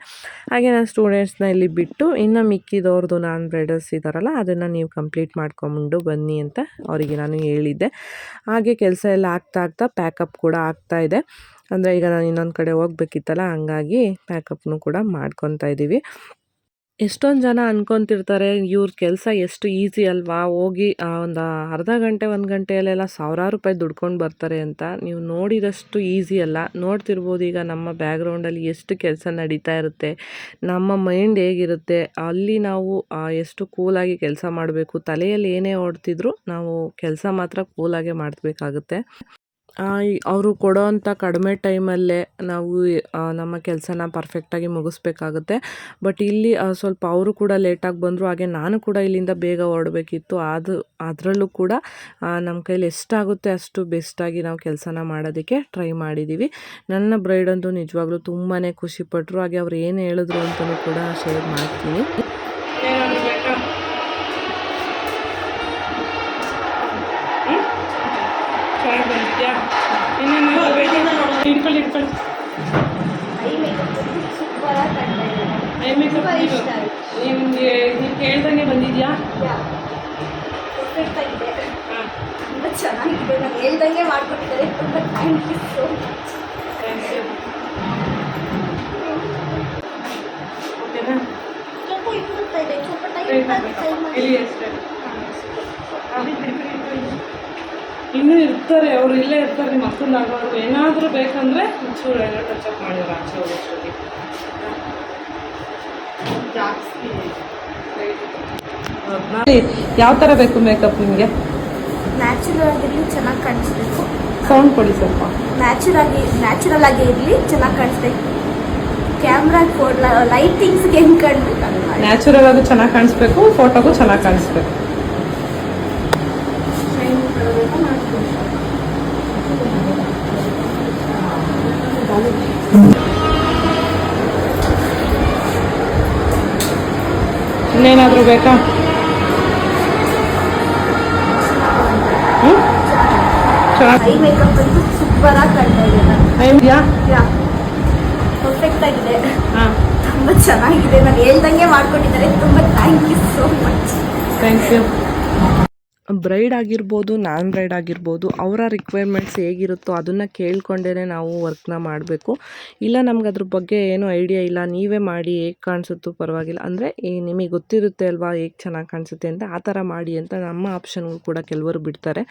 A: ಹಾಗೆ ನಾನು ಸ್ಟೂಡೆಂಟ್ಸ್ನ ಇಲ್ಲಿ ಬಿಟ್ಟು, ಇನ್ನು ಮಿಕ್ಕಿದವ್ರದ್ದು ನಾನು ಬ್ರೈಡರ್ಸ್ ಇದ್ದಾರಲ್ಲ ಅದನ್ನು ನೀವು ಕಂಪ್ಲೀಟ್ ಮಾಡ್ಕೊಂಬಂಡು ಬನ್ನಿ ಅಂತ ಅವರಿಗೆ ನಾನು ಹೇಳಿದ್ದೆ. ಹಾಗೆ ಕೆಲಸ ಎಲ್ಲ ಆಗ್ತಾ ಆಗ್ತಾ ಪ್ಯಾಕಪ್ ಕೂಡ ಆಗ್ತಾ ಇದೆ. ಅಂದರೆ ಈಗ ನಾನು ಇನ್ನೊಂದು ಕಡೆ ಹೋಗ್ಬೇಕಿತ್ತಲ್ಲ, ಹಂಗಾಗಿ ಪ್ಯಾಕಪ್ನು ಕೂಡ ಮಾಡ್ಕೊತಾ ಇದ್ದೀವಿ ಎಷ್ಟೊಂದು ಜನ ಅನ್ಕೊತಿರ್ತಾರೆ, ಇವ್ರ ಕೆಲಸ ಎಷ್ಟು ಈಸಿ ಅಲ್ವಾ? ಹೋಗಿ ಒಂದು ಅರ್ಧ ಗಂಟೆ, ಒಂದು ಗಂಟೆಯಲ್ಲೆಲ್ಲ ಸಾವಿರಾರು ರೂಪಾಯಿ ದುಡ್ಕೊಂಡು ಬರ್ತಾರೆ ಅಂತ. ನೀವು ನೋಡಿದಷ್ಟು ಈಸಿ ಅಲ್ಲ. ನೋಡ್ತಿರ್ಬೋದು ಈಗ ನಮ್ಮ ಬ್ಯಾಗ್ರೌಂಡಲ್ಲಿ ಎಷ್ಟು ಕೆಲಸ ನಡೀತಾ ಇರುತ್ತೆ, ನಮ್ಮ ಮೈಂಡ್ ಹೇಗಿರುತ್ತೆ, ಅಲ್ಲಿ ನಾವು ಎಷ್ಟು ಕೂಲಾಗಿ ಕೆಲಸ ಮಾಡಬೇಕು, ತಲೆಯಲ್ಲಿ ಏನೇ ಓಡ್ತಿದ್ರು ನಾವು ಕೆಲಸ ಮಾತ್ರ ಕೂಲಾಗೆ ಮಾಡಬೇಕಾಗುತ್ತೆ ಅವರು ಕೊಡೋವಂಥ ಕಡಿಮೆ ಟೈಮಲ್ಲೇ ನಾವು ನಮ್ಮ ಕೆಲಸನ ಪರ್ಫೆಕ್ಟಾಗಿ ಮುಗಿಸ್ಬೇಕಾಗುತ್ತೆ. ಬಟ್ ಇಲ್ಲಿ ಸ್ವಲ್ಪ ಅವರು ಕೂಡ ಲೇಟಾಗಿ ಬಂದರು, ಹಾಗೆ ನಾನು ಕೂಡ ಇಲ್ಲಿಂದ ಬೇಗ ಹೊರಡಬೇಕಿತ್ತು ಅದು ಅದರಲ್ಲೂ ಕೂಡ ನಮ್ಮ ಕೈಲಿ ಎಷ್ಟಾಗುತ್ತೆ ಅಷ್ಟು ಬೆಸ್ಟಾಗಿ ನಾವು ಕೆಲಸನ ಮಾಡೋದಕ್ಕೆ ಟ್ರೈ ಮಾಡಿದ್ದೀವಿ ನನ್ನ ಬ್ರೈಡ್ ಅಂತೂ ನಿಜವಾಗ್ಲೂ ತುಂಬಾ ಖುಷಿಪಟ್ಟರು ಹಾಗೆ ಅವ್ರು ಏನು ಹೇಳಿದ್ರು ಅಂತಲೂ ಕೂಡ ಶೇರ್ ಮಾಡ್ತೀನಿ.
B: ನಿಮಗೆ ನೀವು ಕೇಳ್ದಂಗೆ ಬಂದಿದ್ಯಾ? ಹಾಂ.
D: ತುಂಬ ಚೆನ್ನಾಗಿದೆ. ನಾನು ಹೇಳ್ದಂಗೆ ಮಾಡ್ಕೊಟ್ಟಿದ್ದಾರೆ. ತುಂಬ thank you so much
B: thank you ಓಕೆನಾ
D: ಸ್ವಲ್ಪ ಆಗ್ತಾ ಇದೆ ಸ್ವಲ್ಪ ಟೈಮ್
B: ಇಲ್ಲಿ ಅಷ್ಟೇ ಇನ್ನೂ ಇರ್ತಾರೆ. ಅವ್ರು ಇಲ್ಲೇ ಇರ್ತಾರೆ. ನಿಮ್ಮ ಅಕ್ಕನ ಆಗೋರು ಏನಾದರೂ ಬೇಕಂದ್ರೆ ಒಂಚೂರು ಎಲ್ಲ ಟಚ್ ಅಪ್ ಮಾಡಿದ್ರು ಆಚೆ ಹೋಗೋಷ್ಟೊತ್ತಿಗೆ ಯಾವ ಥರ ಬೇಕು ಮೇಕಪ್ ನಿಮಗೆ?
D: ನ್ಯಾಚುರಲ್ ಆಗಿರಲಿ ಚೆನ್ನಾಗಿ ಕಾಣಿಸ್ಬೇಕು.
B: ಸೌಂಡ್ ಕೊಡಿ ಸ್ವಲ್ಪ.
D: ನ್ಯಾಚುರಲ್ ಆಗಿ ನ್ಯಾಚುರಲ್ ಆಗಿ ಇರಲಿ ಚೆನ್ನಾಗಿ ಕಾಣಿಸ್ಬೇಕು. ಕ್ಯಾಮ್ರಾ ಲೈಟಿಂಗ್ಸ್ಗೆ ಹೆಂಗೆ ಕಾಣ್ಬೇಕು.
B: ನ್ಯಾಚುರಲ್ ಆಗಿ ಚೆನ್ನಾಗಿ ಕಾಣಿಸ್ಬೇಕು ಫೋಟೋಗೂ ಚೆನ್ನಾಗಿ ಕಾಣಿಸ್ಬೇಕು. ಇದೆಯಾ
D: ಯಾ? ಪರ್ಫೆಕ್ಟ್ ಆಗಿದೆ. ತುಂಬ ಚೆನ್ನಾಗಿದೆ. ನಾನು ಹೇಳ್ದಂಗೆ ಮಾಡ್ಕೊಂಡಿದ್ದಾರೆ ತುಂಬ thank you so much
B: thank you
A: bride ಆಗಿರ್ಬೋದು, ನಾನ್ ಬ್ರೈಡ್ ಆಗಿರ್ಬೋದು, ಅವರ ರಿಕ್ವೈರ್ಮೆಂಟ್ಸ್ ಹೇಗಿರುತ್ತೋ ಅದನ್ನು ಕೇಳ್ಕೊಂಡೇ ನಾವು ವರ್ಕ್ನ ಮಾಡಬೇಕು. ಇಲ್ಲ ನಮ್ಗೆ ಅದ್ರ ಬಗ್ಗೆ ಏನೂ ಐಡಿಯಾ ಇಲ್ಲ, ನೀವೇ ಮಾಡಿ ಹೇಗೆ ಕಾಣಿಸುತ್ತೋ ಪರವಾಗಿಲ್ಲ. ಅಂದರೆ ಈ ನಿಮಗೆ ಗೊತ್ತಿರುತ್ತೆ ಅಲ್ವಾ ಹೇಗೆ ಚೆನ್ನಾಗಿ ಕಾಣಿಸುತ್ತೆ ಅಂತ, ಆ ಥರ ಮಾಡಿ ಅಂತ ನಮ್ಮ ಆಪ್ಷನ್ಗೂ ಕೂಡ ಕೆಲವರು ಬಿಡ್ತಾರೆ.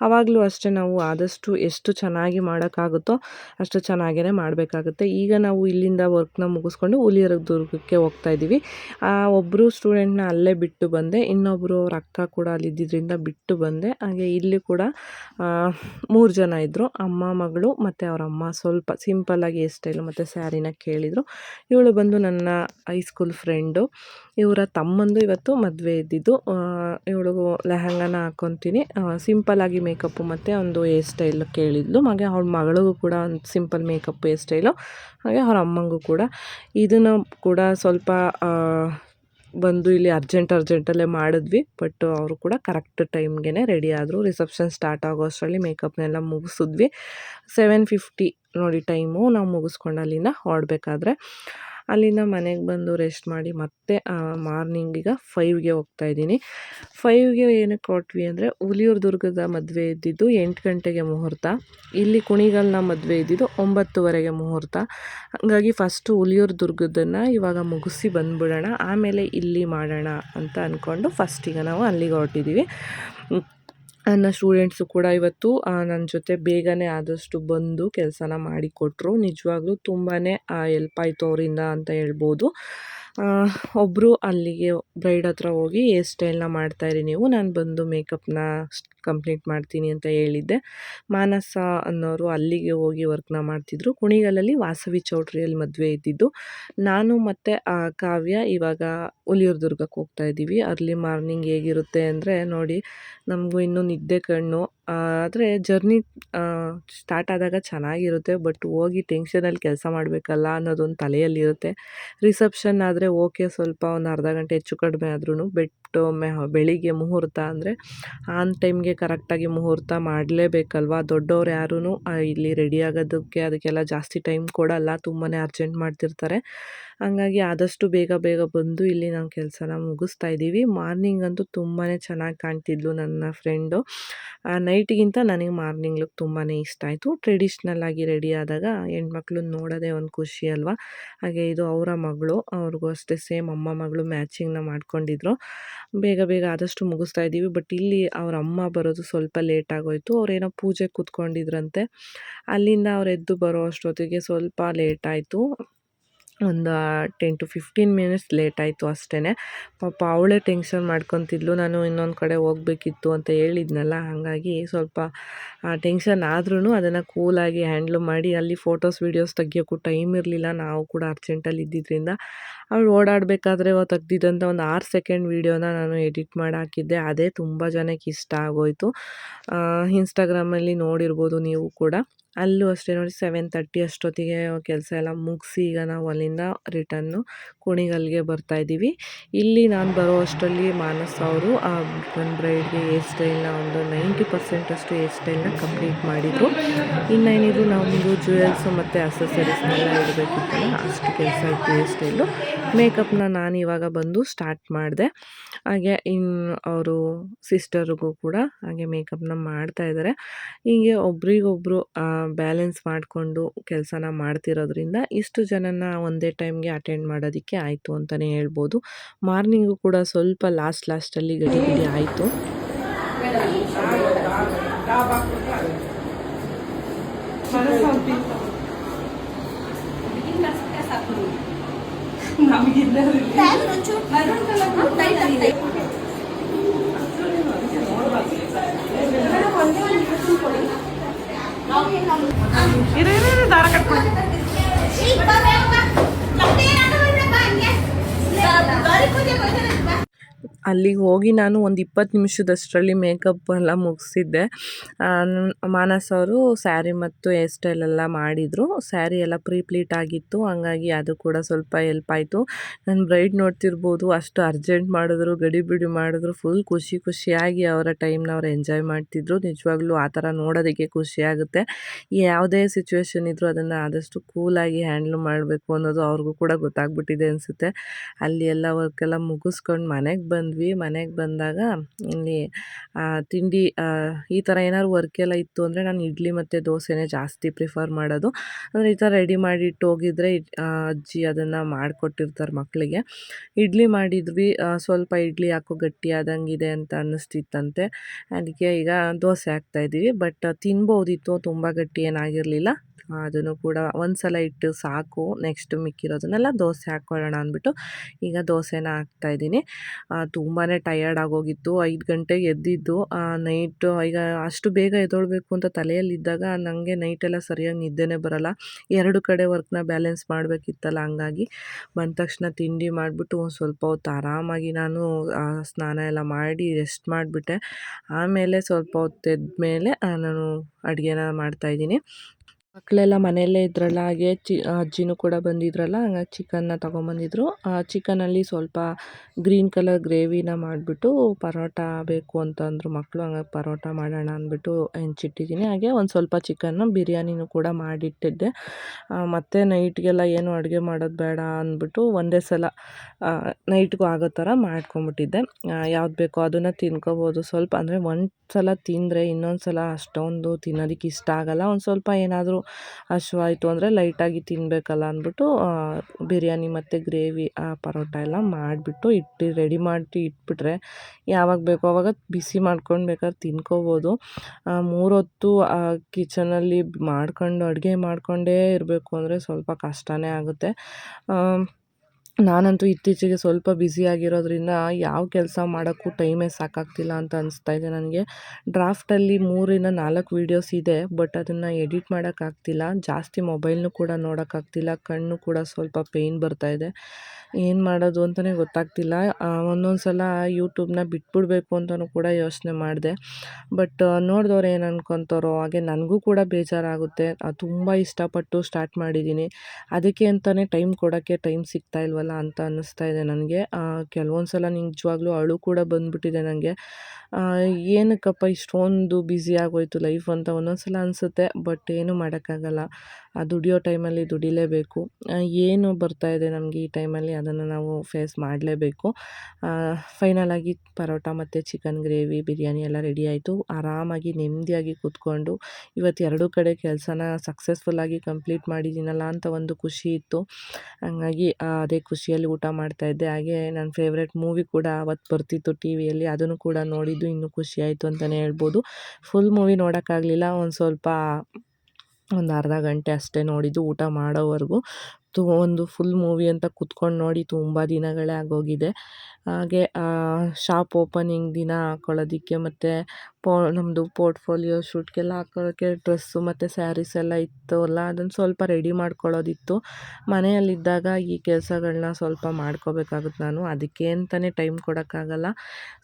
A: ಆವಾಗಲೂ ಅಷ್ಟೇ ನಾವು ಆದಷ್ಟು ಎಷ್ಟು ಚೆನ್ನಾಗಿ ಮಾಡೋಕ್ಕಾಗುತ್ತೋ ಅಷ್ಟು ಚೆನ್ನಾಗೇ ಮಾಡಬೇಕಾಗುತ್ತೆ. ಈಗ ನಾವು ಇಲ್ಲಿಂದ ವರ್ಕ್ನ ಮುಗಿಸ್ಕೊಂಡು ಹುಲಿಯರದುರ್ಗಕ್ಕೆ ಹೋಗ್ತಾ ಇದ್ದೀವಿ. ಒಬ್ಬರು ಸ್ಟೂಡೆಂಟ್ನ ಅಲ್ಲೇ ಬಿಟ್ಟು ಬಂದೆ ಇನ್ನೊಬ್ಬರು ಅವ್ರ ಅಕ್ಕ ಕೂಡ ಅಲ್ಲಿದ್ದರಿಂದ ಬಿಟ್ಟು ಬಂದೆ. ಹಾಗೆ ಇಲ್ಲಿ ಕೂಡ ಮೂರು ಜನ ಇದ್ದರು ಅಮ್ಮ, ಮಗಳು ಮತ್ತು ಅವರ ಅಮ್ಮ ಸ್ವಲ್ಪ ಸಿಂಪಲ್ಲಾಗಿ ಹೇರ್ ಸ್ಟೈಲು ಮತ್ತು ಸ್ಯಾರಿನ ಕೇಳಿದರು. ಇವಳು ಬಂದು ನನ್ನ ಹೈಸ್ಕೂಲ್ ಫ್ರೆಂಡು ಇವರ ತಮ್ಮಂದು ಇವತ್ತು ಮದುವೆ ಇದ್ದಿದ್ದು. ಇವಳು ಲೆಹಂಗಾನ ಹಾಕ್ಕೊತೀನಿ ಸಿಂಪಲ್ಲಾಗಿ ಮೇಕಪ್ಪು ಮತ್ತು ಒಂದು ಹೇರ್ ಸ್ಟೈಲ್ ಕೇಳಿದ್ಲು. ಹಾಗೆ ಅವಳ ಮಗಳಿಗೂ ಕೂಡ ಒಂದು ಸಿಂಪಲ್ ಮೇಕಪ್ ಹೇರ್ ಸ್ಟೈಲು ಹಾಗೆ ಅವ್ರ ಅಮ್ಮಂಗೂ ಕೂಡ. ಇದನ್ನು ಕೂಡ ಸ್ವಲ್ಪ ಬಂದು ಇಲ್ಲಿ ಅರ್ಜೆಂಟ್ ಅರ್ಜೆಂಟಲ್ಲೇ ಮಾಡಿದ್ವಿ. ಬಟ್ ಅವರು ಕೂಡ ಕರೆಕ್ಟ್ ಟೈಮ್ಗೆ ರೆಡಿ ಆದರು. ರಿಸೆಪ್ಷನ್ ಸ್ಟಾರ್ಟ್ ಆಗೋ ಅಷ್ಟರಲ್ಲಿ ಮೇಕಪ್ನೆಲ್ಲ ಮುಗಿಸಿದ್ವಿ. ಸೆವೆನ್ ಫಿಫ್ಟಿ ನೋಡಿ ಟೈಮು ನಾವು ಮುಗಿಸ್ಕೊಂಡು ಅಲ್ಲಿಂದ ಅಲ್ಲಿಂದ ಮನೆಗೆ ಬಂದು ರೆಸ್ಟ್ ಮಾಡಿ ಮತ್ತೆ ಮಾರ್ನಿಂಗ್ ಈಗ ಫೈವ್ಗೆ ಹೋಗ್ತಾ ಇದ್ದೀನಿ. ಫೈವ್ಗೆ ಏನಕ್ಕೆ ಹೊರಟ್ವಿ ಅಂದರೆ ಹುಲಿಯೂರು ದುರ್ಗದ ಮದುವೆ ಇದ್ದಿದ್ದು ಎಂಟು ಗಂಟೆಗೆ ಮುಹೂರ್ತ. ಇಲ್ಲಿ ಕುಣಿಗಲ್ನ ಮದುವೆ ಇದ್ದಿದ್ದು ಒಂಬತ್ತುವರೆಗೆ ಮುಹೂರ್ತ. ಹಾಗಾಗಿ ಫಸ್ಟು ಹುಲಿಯೂರು ದುರ್ಗದನ್ನು ಇವಾಗ ಮುಗಿಸಿ ಬಂದುಬಿಡೋಣ. ಆಮೇಲೆ ಇಲ್ಲಿ ಮಾಡೋಣ ಅಂತ ಅಂದ್ಕೊಂಡು ಫಸ್ಟಿಗೆ ನಾವು ಅಲ್ಲಿಗೆ ಹೊರಟಿದ್ದೀವಿ. ನನ್ನ ಸ್ಟೂಡೆಂಟ್ಸು ಕೂಡ ಇವತ್ತು ನನ್ನ ಜೊತೆ ಬೇಗನೆ ಆದಷ್ಟು ಬಂದು ಕೆಲಸನ ಮಾಡಿಕೊಟ್ರು. ನಿಜವಾಗ್ಲೂ ತುಂಬಾ ಎಲ್ಪ್ ಆಯಿತು ಅವರಿಂದ ಅಂತ ಹೇಳ್ಬೋದು. ಒಬ್ಬರು ಅಲ್ಲಿಗೆ ಬ್ರೈಡ್ ಹತ್ರ ಹೋಗಿ ಹೇರ್ ಸ್ಟೈಲ್ನ ಮಾಡ್ತಾಯಿರಿ ನೀವು. ನಾನು ಬಂದು ಮೇಕಪ್ನ ಕಂಪ್ಲೀಟ್ ಮಾಡ್ತೀನಿ ಅಂತ ಹೇಳಿದ್ದೆ. ಮಾನಸ ಅನ್ನೋರು ಅಲ್ಲಿಗೆ ಹೋಗಿ ವರ್ಕ್ನ ಮಾಡ್ತಿದ್ರು. ಕುಣಿಗಲಲ್ಲಿ ವಾಸವಿ ಚೌಟ್ರಿಯಲ್ಲಿ ಮದುವೆ ಇದ್ದಿದ್ದು. ನಾನು ಮತ್ತು ಕಾವ್ಯ ಇವಾಗ ಹುಲಿಯೂರು ದುರ್ಗಕ್ಕೆ ಹೋಗ್ತಾ ಇದ್ದೀವಿ. ಅರ್ಲಿ ಮಾರ್ನಿಂಗ್ ಹೇಗಿರುತ್ತೆ ಅಂದರೆ ನೋಡಿ, ನಮಗೂ ಇನ್ನೂ ನಿದ್ದೆ ಕಣ್ಣು. ಆದರೆ ಜರ್ನಿ ಸ್ಟಾರ್ಟ್ ಆದಾಗ ಚೆನ್ನಾಗಿರುತ್ತೆ, ಬಟ್ ಹೋಗಿ ಟೆನ್ಷನಲ್ಲಿ ಕೆಲಸ ಮಾಡಬೇಕಲ್ಲ ಅನ್ನೋದೊಂದು ತಲೆಯಲ್ಲಿರುತ್ತೆ. ರಿಸೆಪ್ಷನ್ ಆದರೆ ಓಕೆ, ಸ್ವಲ್ಪ ಒಂದು ಅರ್ಧ ಗಂಟೆ ಹೆಚ್ಚು ಕಡಿಮೆ ಆದ್ರೂ ಬೆಟ್ಟು ಮೆ ಬೆಳಿಗ್ಗೆ ಮುಹೂರ್ತ ಅಂದರೆ ಆನ್ ಟೈಮ್ಗೆ ಕರೆಕ್ಟಾಗಿ ಮುಹೂರ್ತ ಮಾಡಲೇಬೇಕಲ್ವಾ? ದೊಡ್ಡವ್ರು ಯಾರೂ ಇಲ್ಲಿ ರೆಡಿ ಆಗೋದಕ್ಕೆ ಅದಕ್ಕೆಲ್ಲ ಜಾಸ್ತಿ ಟೈಮ್ ಕೊಡಲ್ಲ. ತುಂಬಾ ಅರ್ಜೆಂಟ್ ಮಾಡ್ತಿರ್ತಾರೆ. ಹಂಗಾಗಿ ಆದಷ್ಟು ಬೇಗ ಬೇಗ ಬಂದು ಇಲ್ಲಿ ನಾವು ಕೆಲಸನ ಮುಗಿಸ್ತಾ ಇದ್ದೀವಿ. ಮಾರ್ನಿಂಗ್ ಅಂತೂ ತುಂಬಾ ಚೆನ್ನಾಗಿ ಕಾಣ್ತಿದ್ಲು ನನ್ನ ಫ್ರೆಂಡು ನೈಟಿಗಿಂತ ನನಗೆ ಮಾರ್ನಿಂಗ್ ಲುಕ್ ತುಂಬಾ ಇಷ್ಟ ಆಯಿತು. ಟ್ರೆಡಿಷ್ನಲ್ ಆಗಿ ರೆಡಿ ಆದಾಗ ಹೆಣ್ಮಕ್ಳು ನೋಡೋದೇ ಒಂದು ಖುಷಿ ಅಲ್ವಾ? ಹಾಗೆ ಇದು ಅವರ ಮಗಳು, ಅವ್ರಿಗೂ ಅಷ್ಟೇ ಸೇಮ್ ಅಮ್ಮ ಮಗಳು ಮ್ಯಾಚಿಂಗ್ನ ಮಾಡ್ಕೊಂಡಿದ್ರು. ಬೇಗ ಬೇಗ ಆದಷ್ಟು ಮುಗಿಸ್ತಾ ಇದ್ದೀವಿ. ಬಟ್ ಇಲ್ಲಿ ಅವ್ರ ಅಮ್ಮ ಬರೋದು ಸ್ವಲ್ಪ ಲೇಟ್ ಆಗೋಯ್ತು. ಅವ್ರೇನೋ ಪೂಜೆ ಕೂತ್ಕೊಂಡಿದ್ರಂತೆ. ಅಲ್ಲಿಂದ ಅವ್ರು ಎದ್ದು ಬರೋ ಅಷ್ಟೊತ್ತಿಗೆ ಸ್ವಲ್ಪ ಲೇಟ್ ಆಯಿತು. ಒಂದು ten to fifteen minutes late ಆಯಿತು ಅಷ್ಟೇ ಪಾಪ ಅವಳೇ ಟೆನ್ಷನ್ ಮಾಡ್ಕೊತಿದ್ಲು, ನಾನು ಇನ್ನೊಂದು ಕಡೆ ಹೋಗ್ಬೇಕಿತ್ತು ಅಂತ ಹೇಳಿದ್ನಲ್ಲ, ಹಾಗಾಗಿ ಸ್ವಲ್ಪ ಟೆನ್ಷನ್ ಆದ್ರೂ ಅದನ್ನು ಕೂಲಾಗಿ ಹ್ಯಾಂಡ್ಲ್ ಮಾಡಿ, ಅಲ್ಲಿ ಫೋಟೋಸ್ ವೀಡಿಯೋಸ್ ತೆಗಿಯೋಕ್ಕೂ ಟೈಮ್ ಇರಲಿಲ್ಲ, ನಾವು ಕೂಡ ಅರ್ಜೆಂಟಲ್ಲಿ ಇದ್ದಿದ್ದರಿಂದ ಅವಳು ಓಡಾಡಬೇಕಾದ್ರೆ ತೆಗ್ದಿದ್ದಂಥ ಒಂದು ಆರು ಸೆಕೆಂಡ್ ವೀಡಿಯೋನ ನಾನು ಎಡಿಟ್ ಮಾಡಿ ಹಾಕಿದ್ದೆ, ಅದೇ ತುಂಬ ಜನಕ್ಕೆ ಇಷ್ಟ ಆಗೋಯಿತು. ಇನ್ಸ್ಟಾಗ್ರಾಮಲ್ಲಿ ನೋಡಿರ್ಬೋದು ನೀವು ಕೂಡ. ಅಲ್ಲೂ ಅಷ್ಟೇ ನೋಡಿ ಸೆವೆನ್ ತರ್ಟಿ ಅಷ್ಟೊತ್ತಿಗೆ ಕೆಲಸ ಎಲ್ಲ ಮುಗಿಸಿ ಈಗ ನಾವು ಅಲ್ಲಿಂದ ರಿಟನ್ನು ಕುಣಿಗಲ್ಗೆ ಬರ್ತಾಯಿದ್ದೀವಿ ಇಲ್ಲಿ ನಾನು ಬರೋ ಅಷ್ಟರಲ್ಲಿ ಮಾನಸ್ ಅವರು ಆ ನನ್ನ ಬ್ರೈಡ್ಗೆ ಹೇರ್ ಸ್ಟೈಲ್ನ ಒಂದು ನೈಂಟಿ ಪರ್ಸೆಂಟಷ್ಟು ಹೇರ್ ಸ್ಟೈಲ್ನ ಕಂಪ್ಲೀಟ್ ಮಾಡಿದರು. ಇನ್ನೇನಿದ್ರು ನಮ್ಮದು ಜುವೆಲ್ಸು ಮತ್ತು ಅಸೆಸರೀಸ್ನೆಲ್ಲ ಇಡಬೇಕಿತ್ತಲ್ಲ, ಅಷ್ಟು ಕೆಲಸ ಇತ್ತು ಹೇರ್ ಸ್ಟೈಲು ಮೇಕಪ್ನ ನಾನು ಇವಾಗ ಬಂದು ಸ್ಟಾರ್ಟ್ ಮಾಡಿದೆ. ಹಾಗೆ ಇನ್ನು ಅವರು ಸಿಸ್ಟರ್ಗೂ ಕೂಡ ಹಾಗೆ ಮೇಕಪ್ನ ಮಾಡ್ತಾ ಇದ್ದಾರೆ ಹೀಗೆ ಒಬ್ರಿಗೊಬ್ರು ಬ್ಯಾಲೆನ್ಸ್ ಮಾಡಿಕೊಂಡು ಕೆಲಸನ ಮಾಡ್ತಿರೋದ್ರಿಂದ ಇಷ್ಟು ಜನನ ಒಂದೇ ಟೈಮ್ಗೆ ಅಟೆಂಡ್ ಮಾಡೋದಕ್ಕೆ ಆಯಿತು ಅಂತಲೇ ಹೇಳ್ಬೋದು. ಮಾರ್ನಿಂಗು ಕೂಡ ಸ್ವಲ್ಪ ಲಾಸ್ಟ್ ಲಾಸ್ಟಲ್ಲಿ ಗಡಿ ಗಡಿ ಆಯಿತು.
B: ಇರು ಇರು ಇರು, ದಾರ ಕಟ್ಕೊಂಡು
A: ಅಲ್ಲಿಗೆ ಹೋಗಿ ನಾನು ಒಂದು ಇಪ್ಪತ್ತು ನಿಮಿಷದಷ್ಟರಲ್ಲಿ ಮೇಕಪ್ ಎಲ್ಲ ಮುಗಿಸಿದ್ದೆ. ಮಾನಸ್ ಅವರು ಸ್ಯಾರಿ ಮತ್ತು ಹೇರ್ ಸ್ಟೈಲ್ ಎಲ್ಲ ಮಾಡಿದರು. ಸ್ಯಾರಿ ಎಲ್ಲ ಪ್ರೀಪ್ಲೀಟ್ ಆಗಿತ್ತು. ಹಂಗಾಗಿ ಅದು ಕೂಡ ಸ್ವಲ್ಪ ಹೆಲ್ಪ್ ಆಯಿತು. ನನ್ನ ಬ್ರೈಡ್ ನೋಡ್ತಿರ್ಬೋದು, ಅಷ್ಟು ಅರ್ಜೆಂಟ್ ಮಾಡಿದ್ರು ಗಡಿಬಿಡಿ ಮಾಡಿದ್ರು ಫುಲ್ ಖುಷಿ ಖುಷಿಯಾಗಿ ಅವರ ಟೈಮ್ನ ಅವ್ರು ಎಂಜಾಯ್ ಮಾಡ್ತಿದ್ರು. ನಿಜವಾಗ್ಲೂ ಆ ಥರ ನೋಡೋದಕ್ಕೆ ಖುಷಿಯಾಗುತ್ತೆ ಯಾವುದೇ ಸಿಚುವೇಶನ್ ಇದ್ದರೂ ಅದನ್ನು ಆದಷ್ಟು ಕೂಲಾಗಿ ಹ್ಯಾಂಡ್ಲ್ ಮಾಡಬೇಕು ಅನ್ನೋದು ಅವ್ರಿಗೂ ಕೂಡ ಗೊತ್ತಾಗ್ಬಿಟ್ಟಿದೆ ಅನಿಸುತ್ತೆ. ಅಲ್ಲಿ ಎಲ್ಲ ವರ್ಕೆಲ್ಲ ಮುಗಿಸ್ಕೊಂಡು ಮನೆಗೆ ಬಂದ್ವಿ, ಮನೆಗೆ ಬಂದಾಗ ಇಲ್ಲಿ ತಿಂಡಿ ಈ ಥರ ಏನಾದ್ರು ವರ್ಕ್ ಎಲ್ಲ ಇತ್ತು ಅಂದರೆ ನಾನು ಇಡ್ಲಿ ಮತ್ತು ದೋಸೆನೇ ಜಾಸ್ತಿ ಪ್ರಿಫರ್ ಮಾಡೋದು. ಅಂದರೆ ಈ ಥರ ರೆಡಿ ಮಾಡಿ ಇಟ್ಟು ಹೋಗಿದ್ರೆ ಅಜ್ಜಿ ಅದನ್ನು ಮಾಡಿಕೊಟ್ಟಿರ್ತಾರೆ ಮಕ್ಕಳಿಗೆ ಇಡ್ಲಿ ಮಾಡಿದ್ವಿ ಸ್ವಲ್ಪ ಇಡ್ಲಿ ಯಾಕೋ ಗಟ್ಟಿಯಾದಂಗಿದೆ ಅಂತ ಅನ್ನಿಸ್ತಿತ್ತಂತೆ. ಅದಕ್ಕೆ ಈಗ ದೋಸೆ ಹಾಕ್ತಾಯಿದ್ದೀವಿ ಬಟ್ ತಿನ್ಬೋದಿತ್ತು, ತುಂಬ ಗಟ್ಟಿ ಏನಾಗಿರಲಿಲ್ಲ. ಅದನ್ನು ಕೂಡ ಒಂದು ಸಲ ಇಟ್ಟು ಸಾಕು ನೆಕ್ಸ್ಟ್ ಮಿಕ್ಕಿರೋದನ್ನೆಲ್ಲ ದೋಸೆ ಹಾಕ್ಕೊಳ್ಳೋಣ ಅಂದ್ಬಿಟ್ಟು ಈಗ ದೋಸೆನ ಹಾಕ್ತಾಯಿದ್ದೀನಿ ತುಂಬಾ ಟಯರ್ಡ್ ಆಗೋಗಿತ್ತು. ಐದು ಗಂಟೆಗೆ ಎದ್ದಿದ್ದು ನೈಟು ಈಗ ಅಷ್ಟು ಬೇಗ ಎದ್ದೊಳ್ಬೇಕು ಅಂತ ತಲೆಯಲ್ಲಿದ್ದಾಗ ನನಗೆ ನೈಟೆಲ್ಲ ಸರಿಯಾಗಿ ನಿದ್ದೆನೇ ಬರಲ್ಲ. ಎರಡು ಕಡೆ ವರ್ಕ್ನ ಬ್ಯಾಲೆನ್ಸ್ ಮಾಡಬೇಕಿತ್ತಲ್ಲ, ಹಂಗಾಗಿ ಬಂದ ತಕ್ಷಣ ತಿಂಡಿ ಮಾಡಿಬಿಟ್ಟು ಒಂದು ಸ್ವಲ್ಪ ಹೊತ್ತು ಆರಾಮಾಗಿ ನಾನು ಸ್ನಾನ ಎಲ್ಲ ಮಾಡಿ ರೆಸ್ಟ್ ಮಾಡಿಬಿಟ್ಟೆ. ಆಮೇಲೆ ಸ್ವಲ್ಪ ಹೊತ್ತು ಎದ್ದ ಮೇಲೆ ನಾನು ಅಡುಗೆನ ಮಾಡ್ತಾಯಿದ್ದೀನಿ ಮಕ್ಕಳೆಲ್ಲ ಮನೆಯಲ್ಲೇ ಇದ್ರಲ್ಲ, ಹಾಗೆ ಚಿ ಅಜ್ಜಿನೂ ಕೂಡ ಬಂದಿದ್ರಲ್ಲ, ಹಂಗಾಗಿ ಚಿಕನ್ನ ತೊಗೊಂಬಂದಿದ್ರು. ಆ, ಚಿಕನಲ್ಲಿ ಸ್ವಲ್ಪ ಗ್ರೀನ್ ಕಲರ್ ಗ್ರೇವಿನ ಮಾಡಿಬಿಟ್ಟು ಪರೋಟ ಬೇಕು ಅಂತಂದರು ಮಕ್ಕಳು ಹಂಗಾಗಿ ಪರೋಟ ಮಾಡೋಣ ಅಂದ್ಬಿಟ್ಟು ಹೆಂಚಿಟ್ಟಿದ್ದೀನಿ ಹಾಗೆ ಒಂದು ಸ್ವಲ್ಪ ಚಿಕನ್ನ ಬಿರಿಯಾನಿನೂ ಕೂಡ ಮಾಡಿಟ್ಟಿದ್ದೆ. ಮತ್ತೆ ನೈಟ್ಗೆಲ್ಲ ಏನು ಅಡುಗೆ ಮಾಡೋದು ಬೇಡ ಅಂದ್ಬಿಟ್ಟು ಒಂದೇ ಸಲ ನೈಟ್ಗೂ ಆಗೋ ಥರ ಮಾಡ್ಕೊಂಬಿಟ್ಟಿದ್ದೆ. ಯಾವ್ದು ಬೇಕೋ ಅದನ್ನು ತಿನ್ಕೋಬೋದು. ಸ್ವಲ್ಪ ಅಂದರೆ ಒಂದು ಸಲ ತಿಂದರೆ ಇನ್ನೊಂದು ಸಲ ಅಷ್ಟೊಂದು ತಿನ್ನೋದಕ್ಕೆ ಇಷ್ಟ ಆಗಲ್ಲ. ಒಂದು ಸ್ವಲ್ಪ ಏನಾದರೂ ಹಶ್ವಾಯ್ತು ಅಂದರೆ ಲೈಟಾಗಿ ತಿನ್ನಬೇಕಲ್ಲ ಅಂದ್ಬಿಟ್ಟು ಬಿರಿಯಾನಿ ಮತ್ತು ಗ್ರೇವಿ, ಆ, ಪರೋಟ ಎಲ್ಲ ಮಾಡಿಬಿಟ್ಟು ಇಟ್ಟು ರೆಡಿ ಮಾಡಿ ಇಟ್ಬಿಟ್ರೆ ಯಾವಾಗ ಬೇಕೋ ಅವಾಗ ಬಿಸಿ ಮಾಡ್ಕೊಂಡು ಬೇಕಾದ್ರೆ ತಿನ್ಕೋಬೋದು. ಮೂರೊತ್ತು ಕಿಚನಲ್ಲಿ ಮಾಡ್ಕೊಂಡು, ಅಡುಗೆ ಮಾಡಿಕೊಂಡೇ ಇರಬೇಕು ಅಂದರೆ ಸ್ವಲ್ಪ ಕಷ್ಟನೇ ಆಗುತ್ತೆ. ನಾನಂತೂ ಇತ್ತೀಚೆಗೆ ಸ್ವಲ್ಪ ಬ್ಯುಸಿ ಆಗಿರೋದ್ರಿಂದ ಯಾವ ಕೆಲಸ ಮಾಡೋಕ್ಕೂ ಟೈಮೇ ಸಾಕಾಗ್ತಿಲ್ಲ ಅಂತ ಅನಿಸ್ತಾ ಇದೆ ನನಗೆ. ಡ್ರಾಫ್ಟಲ್ಲಿ ಮೂರಿಂದ ನಾಲ್ಕು ವೀಡಿಯೋಸ್ ಇದೆ ಬಟ್ ಅದನ್ನು ಎಡಿಟ್ ಮಾಡೋಕ್ಕಾಗ್ತಿಲ್ಲ. ಜಾಸ್ತಿ ಮೊಬೈಲ್ನೂ ಕೂಡ ನೋಡೋಕ್ಕಾಗ್ತಿಲ್ಲ, ಕಣ್ಣು ಕೂಡ ಸ್ವಲ್ಪ ಪೇಯ್ನ್ ಇದೆ. ಏನು ಮಾಡೋದು ಅಂತಲೇ ಗೊತ್ತಾಗ್ತಿಲ್ಲ. ಒಂದೊಂದು ಸಲ ಯೂಟ್ಯೂಬ್ನ ಬಿಟ್ಬಿಡ್ಬೇಕು ಅಂತಲೂ ಕೂಡ ಯೋಚನೆ ಮಾಡಿದೆ. ಬಟ್ ನೋಡಿದವ್ರು ಏನು ಅನ್ಕೊತಾರೋ, ಹಾಗೆ ನನಗೂ ಕೂಡ ಬೇಜಾರಾಗುತ್ತೆ. ತುಂಬ ಇಷ್ಟಪಟ್ಟು ಸ್ಟಾರ್ಟ್ ಮಾಡಿದ್ದೀನಿ. ಅದಕ್ಕೆ ಅಂತಲೇ ಟೈಮ್ ಕೊಡೋಕ್ಕೆ ಟೈಮ್ ಸಿಗ್ತಾ ಇಲ್ವಲ್ಲ. ಅಂತ ಅನ್ನಿಸ್ತಾ ಇದೆ ನನಗೆ. ಕೆಲವೊಂದು ಸಲ ನಿಜವಾಗ್ಲೂ ಅಳು ಕೂಡ ಬಂದ್ಬಿಟ್ಟಿದೆ ನನಗೆ ಏನಕ್ಕಪ್ಪ ಇಷ್ಟೊಂದು ಬ್ಯುಸಿ ಆಗೋಯಿತು ಲೈಫ್ ಅಂತ ಒಂದೊಂದು ಸಲ ಅನಿಸುತ್ತೆ, ಬಟ್ ಏನೂ ಮಾಡೋಕ್ಕಾಗಲ್ಲ. ಆ ದುಡಿಯೋ ಟೈಮಲ್ಲಿ ದುಡಿಲೇಬೇಕು. ಏನು ಬರ್ತಾ ಇದೆ ನಮಗೆ ಈ ಟೈಮಲ್ಲಿ ಅದನ್ನು ನಾವು ಫೇಸ್ ಮಾಡಲೇಬೇಕು. ಫೈನಲಾಗಿ ಪರೋಟ ಮತ್ತು ಚಿಕನ್ ಗ್ರೇವಿ ಬಿರಿಯಾನಿ ಎಲ್ಲ ರೆಡಿ ಆಯಿತು. ಆರಾಮಾಗಿ ನೆಮ್ಮದಿಯಾಗಿ ಕೂತ್ಕೊಂಡು ಇವತ್ತು ಎರಡೂ ಕಡೆ ಕೆಲಸನ ಸಕ್ಸಸ್ಫುಲ್ಲಾಗಿ ಕಂಪ್ಲೀಟ್ ಮಾಡಿದ್ದೀನಲ್ಲ ಅಂತ ಒಂದು ಖುಷಿ ಇತ್ತು. ಹಂಗಾಗಿ ಅದೇ ಖುಷಿಯಲ್ಲಿ ಊಟ ಮಾಡ್ತಾಯಿದ್ದೆ ಹಾಗೆ ನನ್ನ ಫೇವ್ರೆಟ್ ಮೂವಿ ಕೂಡ ಅವತ್ತು ಬರ್ತಿತ್ತು ಟಿ ವಿಯಲ್ಲಿ. ಅದನ್ನು ಕೂಡ ನೋಡಿದ್ದು ಇನ್ನೂ ಖುಷಿ ಅಂತಲೇ ಹೇಳ್ಬೋದು. ಫುಲ್ ಮೂವಿ ನೋಡೋಕ್ಕಾಗಲಿಲ್ಲ. ಒಂದು ಸ್ವಲ್ಪ ಒಂದು ಅರ್ಧ ಗಂಟೆ ಅಷ್ಟೇ ನೋಡಿದ್ದು ಊಟ ಮಾಡೋವರೆಗೂ. ತು ಒಂದು ಫುಲ್ ಮೂವಿ ಅಂತ ಕುತ್ಕೊಂಡು ನೋಡಿ ತುಂಬ ದಿನಗಳೇ ಆಗೋಗಿದೆ. ಹಾಗೆ ಶಾಪ್ ಓಪನಿಂಗ್ ದಿನ ಹಾಕ್ಕೊಳ್ಳೋದಕ್ಕೆ ಮತ್ತು ಪೋ ನಮ್ಮದು ಪೋರ್ಟ್ಫೋಲಿಯೋ ಶೂಟ್ಗೆಲ್ಲ ಹಾಕೊಳ್ಳೋಕ್ಕೆ ಡ್ರೆಸ್ಸು ಮತ್ತು ಸ್ಯಾರೀಸ್ ಎಲ್ಲ ಇತ್ತು ಅಲ್ಲ ಅದನ್ನು ಸ್ವಲ್ಪ ರೆಡಿ ಮಾಡ್ಕೊಳ್ಳೋದಿತ್ತು. ಮನೆಯಲ್ಲಿದ್ದಾಗ ಈ ಕೆಲಸಗಳನ್ನ ಸ್ವಲ್ಪ ಮಾಡ್ಕೋಬೇಕಾಗುತ್ತೆ ನಾನು. ಅದಕ್ಕೆ ಅಂತಲೇ ಟೈಮ್ ಕೊಡೋಕ್ಕಾಗಲ್ಲ.